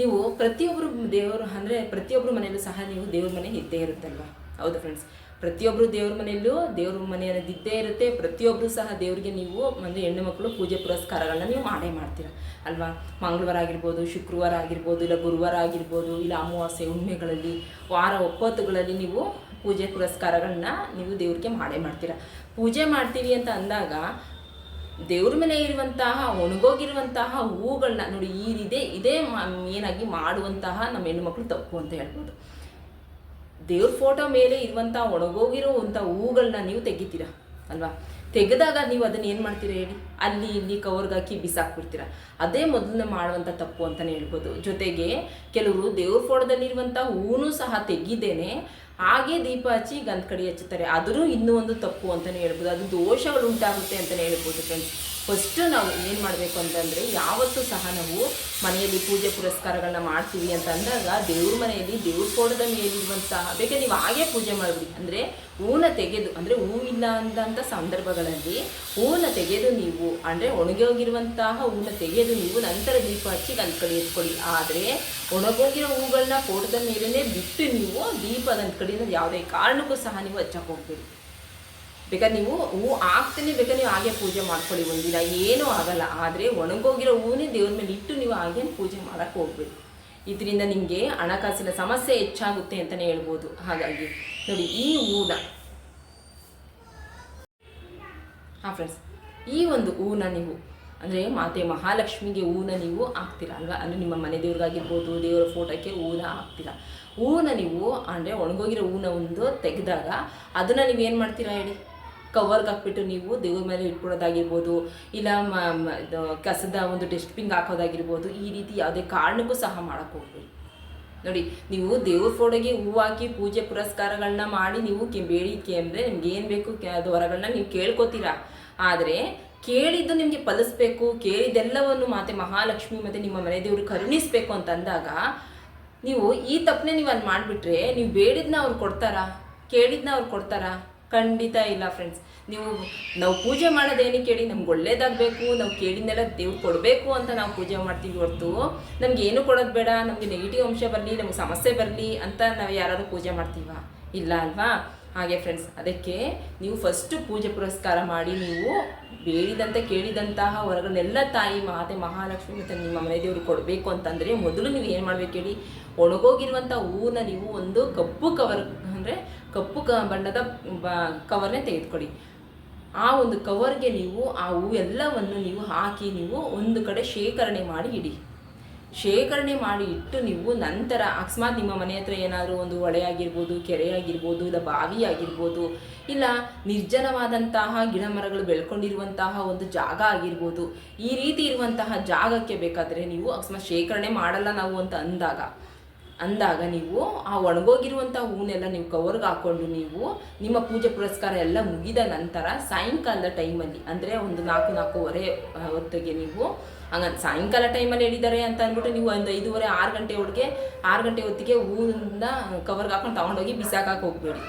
ನೀವು ಪ್ರತಿಯೊಬ್ಬರು ದೇವರು, ಅಂದರೆ ಪ್ರತಿಯೊಬ್ಬರು ಮನೆಯಲ್ಲೂ ಸಹ ನೀವು ದೇವ್ರ ಮನೆ ಇದ್ದೇ ಇರುತ್ತಲ್ವಾ? ಹೌದು ಫ್ರೆಂಡ್ಸ್ ಪ್ರತಿಯೊಬ್ಬರು ದೇವ್ರ ಮನೆಯಲ್ಲೂ ದೇವ್ರ ಮನೆ ಅನ್ನೋದಿದ್ದೇ ಇರುತ್ತೆ. ಪ್ರತಿಯೊಬ್ಬರು ಸಹ ದೇವರಿಗೆ ನೀವು ಒಂದು ಹೆಣ್ಣು ಮಕ್ಕಳು ಪೂಜೆ ಪುರಸ್ಕಾರಗಳನ್ನ ನೀವು ಮಾಡೇ ಮಾಡ್ತೀರ. ಅಲ್ವಾ? ಮಂಗಳವಾರ ಆಗಿರ್ಬೋದು, ಶುಕ್ರವಾರ ಆಗಿರ್ಬೋದು, ಇಲ್ಲ ಗುರುವಾರ ಆಗಿರ್ಬೋದು, ಇಲ್ಲ ಅಮಾವಾಸ್ಯೆ ಹುಣ್ಣಿಮೆಗಳಲ್ಲಿ ವಾರ ಒಪ್ಪತ್ತುಗಳಲ್ಲಿ ನೀವು ಪೂಜೆ ಪುರಸ್ಕಾರಗಳನ್ನ ನೀವು ದೇವ್ರಿಗೆ ಮಾಡೇ ಮಾಡ್ತೀರ. ಪೂಜೆ ಮಾಡ್ತೀವಿ ಅಂತ ಅಂದಾಗ ದೇವ್ರ ಮನೆ ಇರುವಂತಹ, ಒಣಗೋಗಿರುವಂತಹ ಹೂಗಳನ್ನ ನೋಡಿ, ಈ ಇದೇ ಇದೇ ಏನಾಗಿ ಮಾಡುವಂತಹ ನಮ್ಮ ಹೆಣ್ಣು ಮಕ್ಕಳು ತಪ್ಪು ಅಂತ ಹೇಳ್ಬೋದು. ದೇವ್ರ ಫೋಟೋ ಮೇಲೆ ಇರುವಂಥ ಒಣಗೋಗಿರುವಂಥ ಹೂಗಳನ್ನ ನೀವು ತೆಗಿತೀರಾ? ಅಲ್ವಾ? ತೆಗೆದಾಗ ನೀವು ಅದನ್ನ ಏನು ಮಾಡ್ತೀರಾ ಹೇಳಿ? ಅಲ್ಲಿ ಇಲ್ಲಿ ಕವರ್ಗೆ ಹಾಕಿ ಬಿಸಾಕ್ಬಿಡ್ತೀರಾ? ಅದೇ ಮೊದಲನೇ ಮಾಡುವಂಥ ತಪ್ಪು ಅಂತಲೇ ಹೇಳ್ಬೋದು. ಜೊತೆಗೆ ಕೆಲವರು ದೇವ್ರ ಫೋಟೋದಲ್ಲಿರುವಂಥ ಹೂನು ಸಹ ತೆಗಿದೇನೆ, ಹಾಗೆ ದೀಪ ಹಚ್ಚಿ ಗಂಧ ಕಡಿ ಹಚ್ಚುತ್ತಾರೆ. ಆದರೂ ಇನ್ನೂ ಒಂದು ತಪ್ಪು ಅಂತಲೇ ಹೇಳ್ಬೋದು. ಅದು ದೋಷಗಳು ಉಂಟಾಗುತ್ತೆ ಅಂತಲೇ ಹೇಳ್ಬೋದು ಫ್ರೆಂಡ್ಸ್ ಫಸ್ಟು ನಾವು ಏನು ಮಾಡಬೇಕು ಅಂತಂದರೆ ಯಾವತ್ತೂ ಸಹ ನಾವು ಮನೆಯಲ್ಲಿ ಪೂಜೆ ಪುರಸ್ಕಾರಗಳನ್ನ ಮಾಡ್ತೀವಿ ಅಂತ ಅಂದಾಗ ದೇವ್ರ ಮನೆಯಲ್ಲಿ ದೇವ್ರ ಕೋಟದ ಮೇಲಿರುವಂತಹ ಬೇಕಾದ್ರೆ ನೀವು ಹಾಗೆ ಪೂಜೆ ಮಾಡಿಬಿಡಿ. ಅಂದರೆ ಹೂನ ತೆಗೆದು, ಅಂದರೆ ಹೂವಿಲ್ಲ ಅಂದಂಥ ಸಂದರ್ಭಗಳಲ್ಲಿ ಹೂನ ತೆಗೆದು ನೀವು, ಅಂದರೆ ಒಣಗೋಗಿರುವಂತಹ ಹೂನ ತೆಗೆದು ನೀವು ನಂತರ ದೀಪ ಹಚ್ಚಿ ನನ್ನ ಕಡೆ ಎತ್ಕೊಳ್ಳಿ. ಆದರೆ ಒಣಗೋಗಿರೋ ಹೂಗಳನ್ನ ಕೋಟದ ಮೇಲೇ ಬಿಟ್ಟು ನೀವು ದೀಪ ಕಡೆಯಿಂದ ಯಾವುದೇ ಕಾರಣಕ್ಕೂ ಸಹ ನೀವು ಹಚ್ಚಕ್ಕೆ ಹೋಗ್ಬೇಡಿ. ಬೇಕಾದ್ರೆ ನೀವು ಹೂ ಆಗ್ತೇನೆ ಬೇಕಾದ್ರೆ ನೀವು ಹಾಗೆ ಪೂಜೆ ಮಾಡ್ಕೊಳ್ಳಿ. ಒಂದಿನ ಏನೂ ಆಗಲ್ಲ. ಆದರೆ ಒಣಗೋಗಿರೋ ಹೂವನ್ನೇ ದೇವ್ರ ಮೇಲೆ ಇಟ್ಟು ನೀವು ಹಾಗೆ ಪೂಜೆ ಮಾಡೋಕ್ಕೆ ಹೋಗ್ಬೇಕು ಇದರಿಂದ ನಿಮಗೆ ಹಣಕಾಸಿನ ಸಮಸ್ಯೆ ಹೆಚ್ಚಾಗುತ್ತೆ ಅಂತಲೇ ಹೇಳ್ಬೋದು. ಹಾಗಾಗಿ ನೋಡಿ, ಈ ಹೂನ ಹಾಂ ಫ್ರೆಂಡ್ಸ್ ಈ ಒಂದು ಹೂನ ನೀವು ಅಂದರೆ ಮಾತೆ ಮಹಾಲಕ್ಷ್ಮಿಗೆ ಹೂನ ನೀವು ಹಾಕ್ತೀರ ಅಲ್ವಾ? ಅಂದರೆ ನಿಮ್ಮ ಮನೆ ದೇವ್ರಿಗಾಗಿರ್ಬೋದು, ದೇವರ ಫೋಟೋಕ್ಕೆ ಹೂನ ಹಾಕ್ತೀರಾ. ಹೂನ ನೀವು ಅಂದರೆ ಒಣಗೋಗಿರೋ ಹೂನ ಒಂದು ತೆಗೆದಾಗ ಅದನ್ನು ಏನು ಮಾಡ್ತೀರಾ ಹೇಳಿ? ಕವರ್ಗೆ ಹಾಕ್ಬಿಟ್ಟು ನೀವು ದೇವ್ರ ಮೇಲೆ ಇಟ್ಬಿಡೋದಾಗಿರ್ಬೋದು ಇಲ್ಲ ಕಸದ ಒಂದು ಡಸ್ಟ್ಬಿನ್ ಹಾಕೋದಾಗಿರ್ಬೋದು, ಈ ರೀತಿ ಯಾವುದೇ ಕಾರಣಕ್ಕೂ ಸಹ ಮಾಡೋಕ್ಕೆ ಹೋಗ್ಬೇಡಿ. ನೋಡಿ, ನೀವು ದೇವ್ರ ಫೋಟೋಗೆ ಹೂವು ಹಾಕಿ ಪೂಜೆ ಪುರಸ್ಕಾರಗಳನ್ನ ಮಾಡಿ ನೀವು ಕೆ, ಬೇಡಿಕೆ ಅಂದರೆ ನಿಮ್ಗೆ ಏನು ಬೇಕು ಅದು ನೀವು ಕೇಳ್ಕೊತೀರಾ? ಆದರೆ ಕೇಳಿದ್ದು ನಿಮಗೆ ಫಲಿಸ್ಬೇಕು ಕೇಳಿದ್ದೆಲ್ಲವನ್ನು ಮಾತೆ ಮಹಾಲಕ್ಷ್ಮಿ ಮತ್ತು ನಿಮ್ಮ ಮನೆ ದೇವರು ಕರುಣಿಸ್ಬೇಕು ಅಂತ ಅಂದಾಗ ನೀವು ಈ ತಪ್ಪನೆ ನೀವು ಅಲ್ಲಿ ಮಾಡಿಬಿಟ್ರೆ ನೀವು ಬೇಡಿದ್ನ ಅವ್ರು ಕೊಡ್ತಾರಾ? ಕೇಳಿದ್ನ ಅವ್ರು ಕೊಡ್ತಾರಾ? ಖಂಡಿತ ಇಲ್ಲ ಫ್ರೆಂಡ್ಸ್ ನೀವು, ನಾವು ಪೂಜೆ ಮಾಡೋದೇನಕ್ಕೆ ಕೇಳಿ, ನಮ್ಗೆ ಒಳ್ಳೇದಾಗಬೇಕು, ನಾವು ಕೇಳಿದ್ನೆಲ್ಲ ದೇವ್ರು ಕೊಡಬೇಕು ಅಂತ ನಾವು ಪೂಜೆ ಮಾಡ್ತೀವಿ ಹೊರತು. ನಮ್ಗೆ ಏನು ಕೊಡೋದು ಬೇಡ, ನಮಗೆ ನೆಗೆಟಿವ್ ಅಂಶ ಬರಲಿ, ನಮ್ಗೆ ಸಮಸ್ಯೆ ಬರಲಿ ಅಂತ ನಾವು ಯಾರಾದರೂ ಪೂಜೆ ಮಾಡ್ತೀವಾ? ಇಲ್ಲ ಅಲ್ವಾ? ಹಾಗೆ ಫ್ರೆಂಡ್ಸ್ ಅದಕ್ಕೆ ನೀವು ಫಸ್ಟು ಪೂಜೆ ಪುರಸ್ಕಾರ ಮಾಡಿ, ನೀವು ಬೇಡಿದಂತೆ ಕೇಳಿದಂತಹ ಹೊರಗನ್ನೆಲ್ಲ ತಾಯಿ, ಮಾತೆ, ಮಹಾಲಕ್ಷ್ಮಿ ಮತ್ತು ನಿಮ್ಮ ಮನೆ ದೇವರು ಕೊಡಬೇಕು ಅಂತಂದರೆ ಮೊದಲು ನೀವು ಏನು ಮಾಡಬೇಕು ಹೇಳಿ ಒಣಗೋಗಿರುವಂಥ ಹೂವನ್ನ ನೀವು ಒಂದು ಕಪ್ಪು ಕವರ್ ಅಂದರೆ ಕಪ್ಪು ಕ ಬಣ್ಣದ, ಬ, ಕವರ್ನೇ ತೆಗೆದುಕೊಡಿ ಆ ಒಂದು ಕವರ್ಗೆ ನೀವು ಆ ಹೂವೆಲ್ಲವನ್ನು ನೀವು ಹಾಕಿ ನೀವು ಒಂದು ಕಡೆ ಶೇಖರಣೆ ಮಾಡಿ ಇಡಿ. ಶೇಖರಣೆ ಮಾಡಿ ಇಟ್ಟು ನೀವು ನಂತರ ಅಕಸ್ಮಾತ್ ನಿಮ್ಮ ಮನೆ ಹತ್ರ ಏನಾದರೂ ಒಂದು ಹೊಳೆ ಆಗಿರ್ಬೋದು, ಕೆರೆ ಆಗಿರ್ಬೋದು, ಇಲ್ಲ ಬಾವಿ ಆಗಿರ್ಬೋದು, ಇಲ್ಲ ನಿರ್ಜನವಾದಂತಹ ಗಿಡ ಮರಗಳು ಬೆಳ್ಕೊಂಡಿರುವಂತಹ ಒಂದು ಜಾಗ ಆಗಿರ್ಬೋದು, ಈ ರೀತಿ ಇರುವಂತಹ ಜಾಗಕ್ಕೆ ಬೇಕಾದರೆ ನೀವು ಅಕಸ್ಮಾತ್ ಶೇಖರಣೆ ಮಾಡಲ್ಲ ನಾವು ಅಂತ ಅಂದಾಗ ಅಂದಾಗ ನೀವು ಆ ಒಣಗೋಗಿರುವಂಥ ಹೂನೆಲ್ಲ ನೀವು ಕವರ್ಗೆ ಹಾಕ್ಕೊಂಡು ನೀವು ನಿಮ್ಮ ಪೂಜೆ ಪುರಸ್ಕಾರ ಎಲ್ಲ ಮುಗಿದ ನಂತರ ಸಾಯಂಕಾಲದ ಟೈಮಲ್ಲಿ, ಅಂದರೆ ಒಂದು ನಾಲ್ಕು, ನಾಲ್ಕೂವರೆ ಹೊತ್ತಿಗೆ ನೀವು ಹಂಗ ಸಾಯಂಕಾಲ ಟೈಮಲ್ಲಿ ಹೇಳಿದ್ದಾರೆ ಅಂತ ಅಂದ್ಬಿಟ್ಟು ನೀವು ಒಂದು ಐದೂವರೆ, ಆರು ಗಂಟೆ ಒಳಗೆ, ಆರು ಗಂಟೆ ಹೊತ್ತಿಗೆ ಹೂವಿಂದ ಕವರ್ಗೆ ಹಾಕೊಂಡು ತಗೊಂಡೋಗಿ ಬಿಸಾಕಕ್ಕೆ ಹೋಗಬೇಡಿ.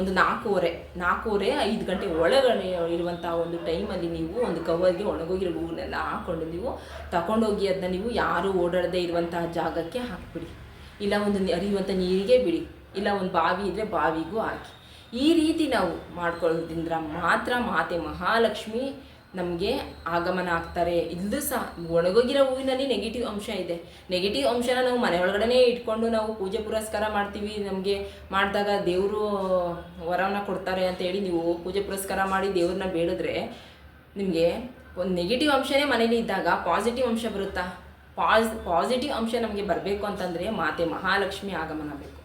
ಒಂದು ನಾಲ್ಕೂವರೆ ನಾಲ್ಕೂವರೆ, ಐದು ಗಂಟೆ ಒಳಗಡೆ ಇರುವಂಥ ಒಂದು ಟೈಮಲ್ಲಿ ನೀವು ಒಂದು ಕವರ್ಗೆ ಒಣಗೋಗಿರೋ ಹೂವನ್ನೆಲ್ಲ ಹಾಕ್ಕೊಂಡು ನೀವು ತಗೊಂಡೋಗಿ ಅದನ್ನ ನೀವು ಯಾರು ಓಡಾಡದೇ ಇರುವಂತಹ ಜಾಗಕ್ಕೆ ಹಾಕ್ಬಿಡಿ. ಇಲ್ಲ ಒಂದು ಹರಿಯುವಂಥ ನೀರಿಗೆ ಬಿಡಿ. ಇಲ್ಲ ಒಂದು ಬಾವಿ ಇದ್ದರೆ ಬಾವಿಗೂ ಹಾಕಿ. ಈ ರೀತಿ ನಾವು ಮಾಡ್ಕೊಳ್ಳೋದ್ರಿಂದ ಮಾತ್ರ ಮಾತೆ ಮಹಾಲಕ್ಷ್ಮಿ ನಮಗೆ ಆಗಮನ ಆಗ್ತಾರೆ. ಇಲ್ಲೂ ಸಹ ಒಣಗೋಗಿರೋ ಹೂವಿನಲ್ಲಿ ನೆಗೆಟಿವ್ ಅಂಶ ಇದೆ. ನೆಗೆಟಿವ್ ಅಂಶನ ನಾವು ಮನೆ ಒಳಗಡೆ ಇಟ್ಕೊಂಡು ನಾವು ಪೂಜೆ ಪುರಸ್ಕಾರ ಮಾಡ್ತೀವಿ. ನಮಗೆ ಮಾಡಿದಾಗ ದೇವರು ವರವನ್ನ ಕೊಡ್ತಾರೆ ಅಂತ ಹೇಳಿ ನೀವು ಪೂಜೆ ಪುರಸ್ಕಾರ ಮಾಡಿ ದೇವ್ರನ್ನ ಬೇಡಿದ್ರೆ ನಿಮಗೆ ಒಂದು ನೆಗೆಟಿವ್ ಅಂಶನೇ ಮನೇಲಿ ಇದ್ದಾಗ ಪಾಸಿಟಿವ್ ಅಂಶ ಬರುತ್ತಾ? ಪಾಸ್ ಪಾಸಿಟಿವ್ ಅಂಶ ನಮಗೆ ಬರಬೇಕು ಅಂತಂದರೆ ಮಾತೆ ಮಹಾಲಕ್ಷ್ಮಿ ಆಗಮನ ಬೇಕು,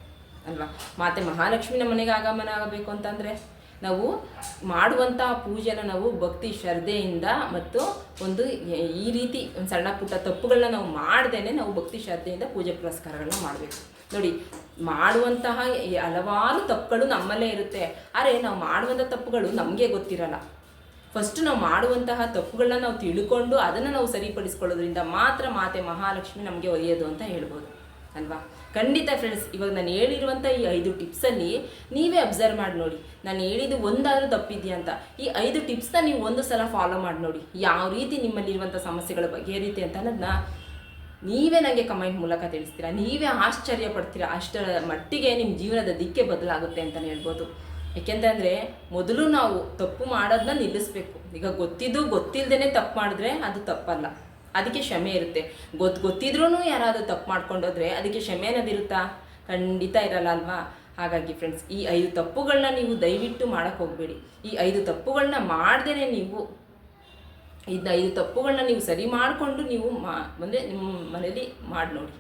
ಅಲ್ವಾ? ಮಾತೆ ಮಹಾಲಕ್ಷ್ಮಿ ನಮ್ಮ ಮನೆಗೆ ಆಗಮನ ಆಗಬೇಕು ಅಂತಂದರೆ ನಾವು ಮಾಡುವಂಥ ಪೂಜೆನ ನಾವು ಭಕ್ತಿ ಶ್ರದ್ಧೆಯಿಂದ ಮತ್ತು ಒಂದು ಈ ರೀತಿ ಒಂದು ಸಣ್ಣ ಪುಟ್ಟ ತಪ್ಪುಗಳನ್ನ ನಾವು ಮಾಡ್ದೇನೆ ನಾವು ಭಕ್ತಿ ಶ್ರದ್ಧೆಯಿಂದ ಪೂಜೆ ಪುರಸ್ಕಾರಗಳನ್ನ ಮಾಡಬೇಕು. ನೋಡಿ, ಮಾಡುವಂತಹ ಹಲವಾರು ತಪ್ಪುಗಳು ನಮ್ಮಲ್ಲೇ ಇರುತ್ತೆ. ಆದರೆ ನಾವು ಮಾಡುವಂಥ ತಪ್ಪುಗಳು ನಮಗೆ ಗೊತ್ತಿರಲ್ಲ. ಫಸ್ಟ್ ನಾವು ಮಾಡುವಂತಹ ತಪ್ಪುಗಳನ್ನ ನಾವು ತಿಳ್ಕೊಂಡು ಅದನ್ನು ನಾವು ಸರಿಪಡಿಸ್ಕೊಳ್ಳೋದ್ರಿಂದ ಮಾತ್ರ ಮಾತೆ ಮಹಾಲಕ್ಷ್ಮಿ ನಮಗೆ ಒಲಿಯೋದು ಅಂತ ಹೇಳ್ಬೋದು, ಅಲ್ವಾ? ಖಂಡಿತ ಫ್ರೆಂಡ್ಸ್ ಇವಾಗ ನಾನು ಹೇಳಿರುವಂಥ ಈ ಐದು ಟಿಪ್ಸಲ್ಲಿ ನೀವೇ ಅಬ್ಸರ್ವ್ ಮಾಡಿ ನೋಡಿ. ನಾನು ಹೇಳಿದ್ದು ಒಂದಾದರೂ ತಪ್ಪಿದೆಯಾ ಅಂತ. ಈ ಐದು ಟಿಪ್ಸ್ನ ನೀವು ಒಂದು ಸಲ ಫಾಲೋ ಮಾಡಿ ನೋಡಿ. ಯಾವ ರೀತಿ ನಿಮ್ಮಲ್ಲಿರುವಂಥ ಸಮಸ್ಯೆಗಳ ಬಗೆಹರಿಯುತ್ತೆ ಅಂತ ಅನ್ನೋದನ್ನ ನೀವೇ ನನಗೆ ಕಮೆಂಟ್ ಮೂಲಕ ತಿಳಿಸ್ತೀರಾ? ನೀವೇ ಆಶ್ಚರ್ಯ ಪಡ್ತೀರಾ? ಅಷ್ಟರ ಮಟ್ಟಿಗೆ ನಿಮ್ಮ ಜೀವನದ ದಿಕ್ಕೆ ಬದಲಾಗುತ್ತೆ ಅಂತಲೇ ಹೇಳ್ಬೋದು. ಯಾಕೆಂತಂದರೆ ಮೊದಲು ನಾವು ತಪ್ಪು ಮಾಡೋದನ್ನ ನಿಲ್ಲಿಸ್ಬೇಕು. ಈಗ ಗೊತ್ತಿದ್ದು ಗೊತ್ತಿಲ್ಲದೇ ತಪ್ಪು ಮಾಡಿದ್ರೆ ಅದು ತಪ್ಪಲ್ಲ. ಅದಕ್ಕೆ ಕ್ಷಮೆ ಇರುತ್ತೆ. ಗೊತ್ತು ಗೊತ್ತಿದ್ರೂ ಯಾರಾದರೂ ತಪ್ಪು ಮಾಡ್ಕೊಂಡೋದ್ರೆ ಅದಕ್ಕೆ ಕ್ಷಮೆ ಅನ್ನೋದಿರುತ್ತಾ ಖಂಡಿತ ಇರಲ್ಲ ಅಲ್ವಾ? ಹಾಗಾಗಿ ಫ್ರೆಂಡ್ಸ್ ಈ ಐದು ತಪ್ಪುಗಳನ್ನ ನೀವು ದಯವಿಟ್ಟು ಮಾಡೋಕ್ಕೆ ಹೋಗಬೇಡಿ. ಈ ಐದು ತಪ್ಪುಗಳನ್ನ ಮಾಡ್ದೇ ನೀವು ಇದನ್ನ ಐದು ತಪ್ಪುಗಳನ್ನ ನೀವು ಸರಿ ಮಾಡಿಕೊಂಡು ನೀವು ಮಾ, ಅಂದರೆ ನಿಮ್ಮ ಮನೇಲಿ ಮಾಡಿ ನೋಡಿ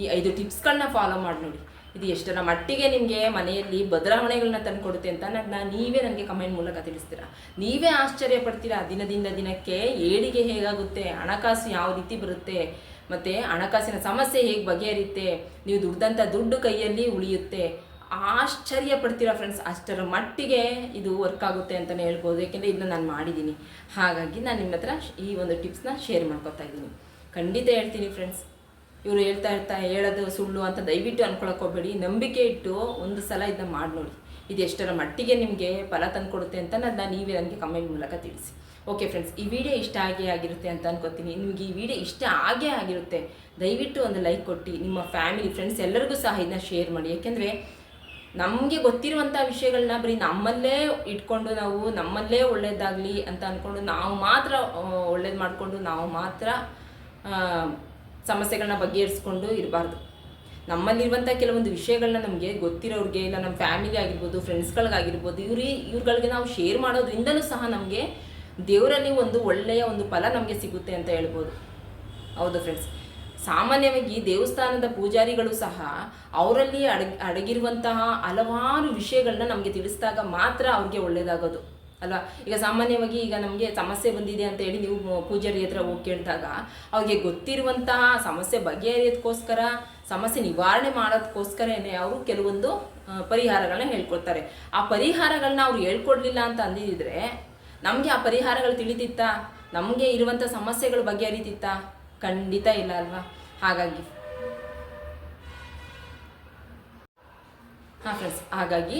ಈ ಐದು ಟಿಪ್ಸ್ಗಳನ್ನ ಫಾಲೋ ಮಾಡಿ ನೋಡಿ ಇದು ಎಷ್ಟರ ಮಟ್ಟಿಗೆ ನಿಮಗೆ ಮನೆಯಲ್ಲಿ ಬದಲಾವಣೆಗಳನ್ನ ತಂದುಕೊಡುತ್ತೆ ಅಂತ ನನ್ನ ನೀವೇ ನನಗೆ ಕಮೆಂಟ್ ಮೂಲಕ ತಿಳಿಸ್ತೀರಾ? ನೀವೇ ಆಶ್ಚರ್ಯ ಪಡ್ತೀರಾ? ದಿನದಿಂದ ದಿನಕ್ಕೆ ಏಳಿಗೆ ಹೇಗಾಗುತ್ತೆ? ಹಣಕಾಸು ಯಾವ ರೀತಿ ಬರುತ್ತೆ? ಮತ್ತು ಹಣಕಾಸಿನ ಸಮಸ್ಯೆ ಹೇಗೆ ಬಗೆಹರಿಯುತ್ತೆ? ನೀವು ದುಡ್ದಂಥ ದುಡ್ಡು ಕೈಯಲ್ಲಿ ಉಳಿಯುತ್ತೆ. ಆಶ್ಚರ್ಯ ಪಡ್ತೀರಾ ಫ್ರೆಂಡ್ಸ್ ಅಷ್ಟರ ಮಟ್ಟಿಗೆ ಇದು ವರ್ಕ್ ಆಗುತ್ತೆ ಅಂತಲೇ ಹೇಳ್ಬೋದು. ಯಾಕೆಂದರೆ ಇದನ್ನ ನಾನು ಮಾಡಿದ್ದೀನಿ. ಹಾಗಾಗಿ ನಾನು ನಿಮ್ಮ ಹತ್ರ ಈ ಒಂದು ಟಿಪ್ಸ್ನ ಶೇರ್ ಮಾಡ್ಕೊತಾ ಇದ್ದೀನಿ. ಖಂಡಿತ ಹೇಳ್ತೀನಿ ಫ್ರೆಂಡ್ಸ್ ಇವರು ಹೇಳ್ತಾ ಇರ್ತಾ ಹೇಳೋದು ಸುಳ್ಳು ಅಂತ ದಯವಿಟ್ಟು ಅನ್ಕೊಳಕ್ಕೆ ಹೋಗ್ಬೇಡಿ. ನಂಬಿಕೆ ಇಟ್ಟು ಒಂದು ಸಲ ಇದನ್ನ ಮಾಡಿ ನೋಡಿ. ಇದು ಎಷ್ಟರ ಮಟ್ಟಿಗೆ ನಿಮಗೆ ಫಲ ತಂದುಕೊಡುತ್ತೆ ಅಂತ ನನ್ನ ನೀವೇ ನನಗೆ ಕಮೆಂಟ್ ಮೂಲಕ ತಿಳಿಸಿ. ಓಕೆ ಫ್ರೆಂಡ್ಸ್ ಈ ವಿಡಿಯೋ ಇಷ್ಟ ಆಗೇ ಆಗಿರುತ್ತೆ ಅಂತ ಅನ್ಕೋತೀನಿ. ನಿಮಗೆ ಈ ವಿಡಿಯೋ ಇಷ್ಟ ಆಗೇ ಆಗಿರುತ್ತೆ, ದಯವಿಟ್ಟು ಒಂದು ಲೈಕ್ ಕೊಟ್ಟು ನಿಮ್ಮ ಫ್ಯಾಮಿಲಿ ಫ್ರೆಂಡ್ಸ್ ಎಲ್ಲರಿಗೂ ಸಹ ಇದನ್ನ ಶೇರ್ ಮಾಡಿ. ಯಾಕೆಂದರೆ ನಮಗೆ ಗೊತ್ತಿರುವಂಥ ವಿಷಯಗಳನ್ನ ಬರೀ ನಮ್ಮಲ್ಲೇ ಇಟ್ಕೊಂಡು ನಾವು, ನಮ್ಮಲ್ಲೇ ಒಳ್ಳೇದಾಗಲಿ ಅಂತ ಅಂದ್ಕೊಂಡು ನಾವು ಮಾತ್ರ ಒಳ್ಳೇದು ಮಾಡಿಕೊಂಡು ನಾವು ಮಾತ್ರ ಸಮಸ್ಯೆಗಳನ್ನ ಬಗೆಹರಿಸ್ಕೊಂಡು ಇರಬಾರ್ದು. ನಮ್ಮಲ್ಲಿರುವಂಥ ಕೆಲವೊಂದು ವಿಷಯಗಳನ್ನ ನಮಗೆ ಗೊತ್ತಿರೋರಿಗೆ ಇಲ್ಲ ನಮ್ಮ ಫ್ಯಾಮಿಲಿ ಆಗಿರ್ಬೋದು ಫ್ರೆಂಡ್ಸ್ಗಳಿಗಾಗಿರ್ಬೋದು ಇವ್ರಿ, ಇವ್ರುಗಳಿಗೆ ನಾವು ಶೇರ್ ಮಾಡೋದ್ರಿಂದಲೂ ಸಹ ನಮಗೆ ದೇವರಲ್ಲಿ ಒಂದು ಒಳ್ಳೆಯ ಒಂದು ಫಲ ನಮಗೆ ಸಿಗುತ್ತೆ ಅಂತ ಹೇಳ್ಬೋದು. ಹೌದು ಫ್ರೆಂಡ್ಸ್ ಸಾಮಾನ್ಯವಾಗಿ ದೇವಸ್ಥಾನದ ಪೂಜಾರಿಗಳು ಸಹ ಅವರಲ್ಲಿ ಅಡಗ್, ಅಡಗಿರುವಂತಹ ಹಲವಾರು ವಿಷಯಗಳನ್ನ ನಮಗೆ ತಿಳಿಸಿದಾಗ ಮಾತ್ರ ಅವ್ರಿಗೆ ಒಳ್ಳೆಯದಾಗೋದು ಅಲ್ವಾ? ಈಗ ಸಾಮಾನ್ಯವಾಗಿ ಈಗ ನಮಗೆ ಸಮಸ್ಯೆ ಬಂದಿದೆ ಅಂತ ಹೇಳಿ ನೀವು ಪೂಜಾರಿ ಹತ್ರ ಹೋಗಿ ಕೇಳಿದಾಗ ಅವ್ರಿಗೆ ಗೊತ್ತಿರುವಂತಹ ಸಮಸ್ಯೆ ಬಗೆಹರಿಯೋದಕ್ಕೋಸ್ಕರ, ಸಮಸ್ಯೆ ನಿವಾರಣೆ ಮಾಡೋದಕ್ಕೋಸ್ಕರನೇ ಅವರು ಕೆಲವೊಂದು ಪರಿಹಾರಗಳನ್ನ ಹೇಳ್ಕೊಡ್ತಾರೆ. ಆ ಪರಿಹಾರಗಳನ್ನ ಅವ್ರು ಹೇಳ್ಕೊಡ್ಲಿಲ್ಲ ಅಂತ ಅಂದಿದ್ರೆ ನಮಗೆ ಆ ಪರಿಹಾರಗಳು ತಿಳಿದಿತ್ತಾ? ನಮಗೆ ಇರುವಂಥ ಸಮಸ್ಯೆಗಳು ಬಗೆಹರಿತಿತ್ತಾ? ಖಂಡಿತ ಇಲ್ಲ ಅಲ್ವಾ? ಹಾಗಾಗಿ. ಹಾಂ ಹಾಗಾಗಿ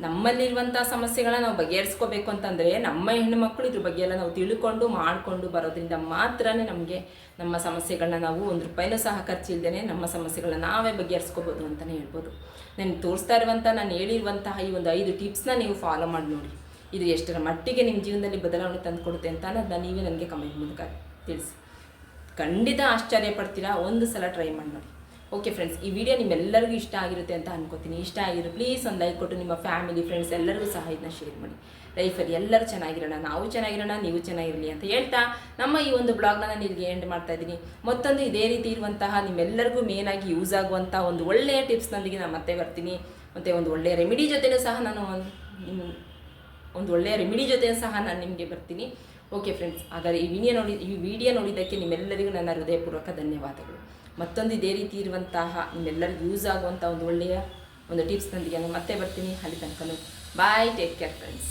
ನಮ್ಮಲ್ಲಿರುವಂಥ ಸಮಸ್ಯೆಗಳನ್ನ ನಾವು ಬಗೆಹರಿಸ್ಕೋಬೇಕು ಅಂತಂದರೆ ನಮ್ಮ ಹೆಣ್ಣು ಮಕ್ಕಳು ಇದ್ರ ಬಗ್ಗೆ ಎಲ್ಲ ನಾವು ತಿಳ್ಕೊಂಡು ಮಾಡಿಕೊಂಡು ಬರೋದ್ರಿಂದ ಮಾತ್ರನೇ ನಮಗೆ ನಮ್ಮ ಸಮಸ್ಯೆಗಳನ್ನ ನಾವು ಒಂದು ರೂಪಾಯಿನೂ ಸಹ ಖರ್ಚಿಲ್ದೇ ನಮ್ಮ ಸಮಸ್ಯೆಗಳನ್ನ ನಾವೇ ಬಗೆಹರಿಸ್ಕೋಬೋದು ಅಂತಲೇ ಹೇಳ್ಬೋದು. ನಾನು ತೋರಿಸ್ತಾ ಇರುವಂಥ ನಾನು ಹೇಳಿರುವಂತಹ ಈ ಒಂದು ಐದು ಟಿಪ್ಸ್ನ ನೀವು ಫಾಲೋ ಮಾಡಿ ನೋಡಿ. ಇದು ಎಷ್ಟರ ಮಟ್ಟಿಗೆ ನಿಮ್ಮ ಜೀವನದಲ್ಲಿ ಬದಲಾವಣೆ ತಂದುಕೊಡುತ್ತೆ ಅಂತ ಅನ್ನೋದನ್ನ ನೀವೇ ನನಗೆ ಕಮೆಂಟ್ ಮೂಲಕ ತಿಳಿಸಿ. ಖಂಡಿತ ಆಶ್ಚರ್ಯ ಪಡ್ತೀರಾ? ಒಂದು ಸಲ ಟ್ರೈ ಮಾಡಿ ನೋಡಿ. ಓಕೆ ಫ್ರೆಂಡ್ಸ್ ಈ ವಿಡಿಯೋ ನಿಮ್ಮೆಲ್ಲರಿಗೂ ಇಷ್ಟ ಆಗಿರುತ್ತೆ ಅಂತ ಅನ್ಕೋತೀನಿ. ಇಷ್ಟ ಆಗಿರೋ ಪ್ಲೀಸ್ ಒಂದು ಲೈಕ್ ಕೊಟ್ಟು ನಿಮ್ಮ ಫ್ಯಾಮಿಲಿ ಫ್ರೆಂಡ್ಸ್ ಎಲ್ಲರಿಗೂ ಸಹ ಇದನ್ನ ಶೇರ್ ಮಾಡಿ. ಲೈಫಲ್ಲಿ ಎಲ್ಲರೂ ಚೆನ್ನಾಗಿರೋಣ, ನಾವು ಚೆನ್ನಾಗಿರೋಣ, ನೀವು ಚೆನ್ನಾಗಿರಲಿ ಅಂತ ಹೇಳ್ತಾ ನಮ್ಮ ಈ ಒಂದು ಬ್ಲಾಗ್ನ ನಾನು ಇಲ್ಲಿಗೆ ಎಂಡ್ ಮಾಡ್ತಾ ಇದ್ದೀನಿ. ಮತ್ತೊಂದು ಇದೇ ರೀತಿ ಇರುವಂತಹ ನಿಮ್ಮೆಲ್ಲರಿಗೂ ಮೇನ್ ಆಗಿ ಯೂಸ್ ಆಗುವಂಥ ಒಂದು ಒಳ್ಳೆಯ ಟಿಪ್ಸ್ನೊಂದಿಗೆ ನಾನು ಮತ್ತೆ ಬರ್ತೀನಿ. ಮತ್ತು ಒಂದು ಒಳ್ಳೆಯ ರೆಮಿಡಿ ಜೊತೆನೂ ಸಹ ನಾನು ಒಂದು ಒಳ್ಳೆಯ ರೆಮಿಡಿ ಜೊತೆ ಸಹ ನಾನು ನಿಮಗೆ ಬರ್ತೀನಿ. ಓಕೆ ಫ್ರೆಂಡ್ಸ್ ಹಾಗಾದರೆ ಈ ವಿಡಿಯೋ ನೋಡಿ, ಈ ವಿಡಿಯೋ ನೋಡಿದ್ದಕ್ಕೆ ನಿಮ್ಮೆಲ್ಲರಿಗೂ ನನ್ನ ಹೃದಯಪೂರ್ವಕ ಧನ್ಯವಾದಗಳು. ಮತ್ತೊಂದು ಇದೇ ರೀತಿ ಇರುವಂತಹ ನಿಮ್ಮೆಲ್ಲರಿಗೂ ಯೂಸ್ ಆಗುವಂಥ ಒಂದು ಒಳ್ಳೆಯ ಒಂದು ಟಿಪ್ಸ್ನೊಂದಿಗೆ ನಾನು ಮತ್ತೆ ಬರ್ತೀನಿ. ಅಲ್ಲಿ ತನಕ ಬಾಯ್ ಟೇಕ್ ಕೇರ್ ಫ್ರೆಂಡ್ಸ್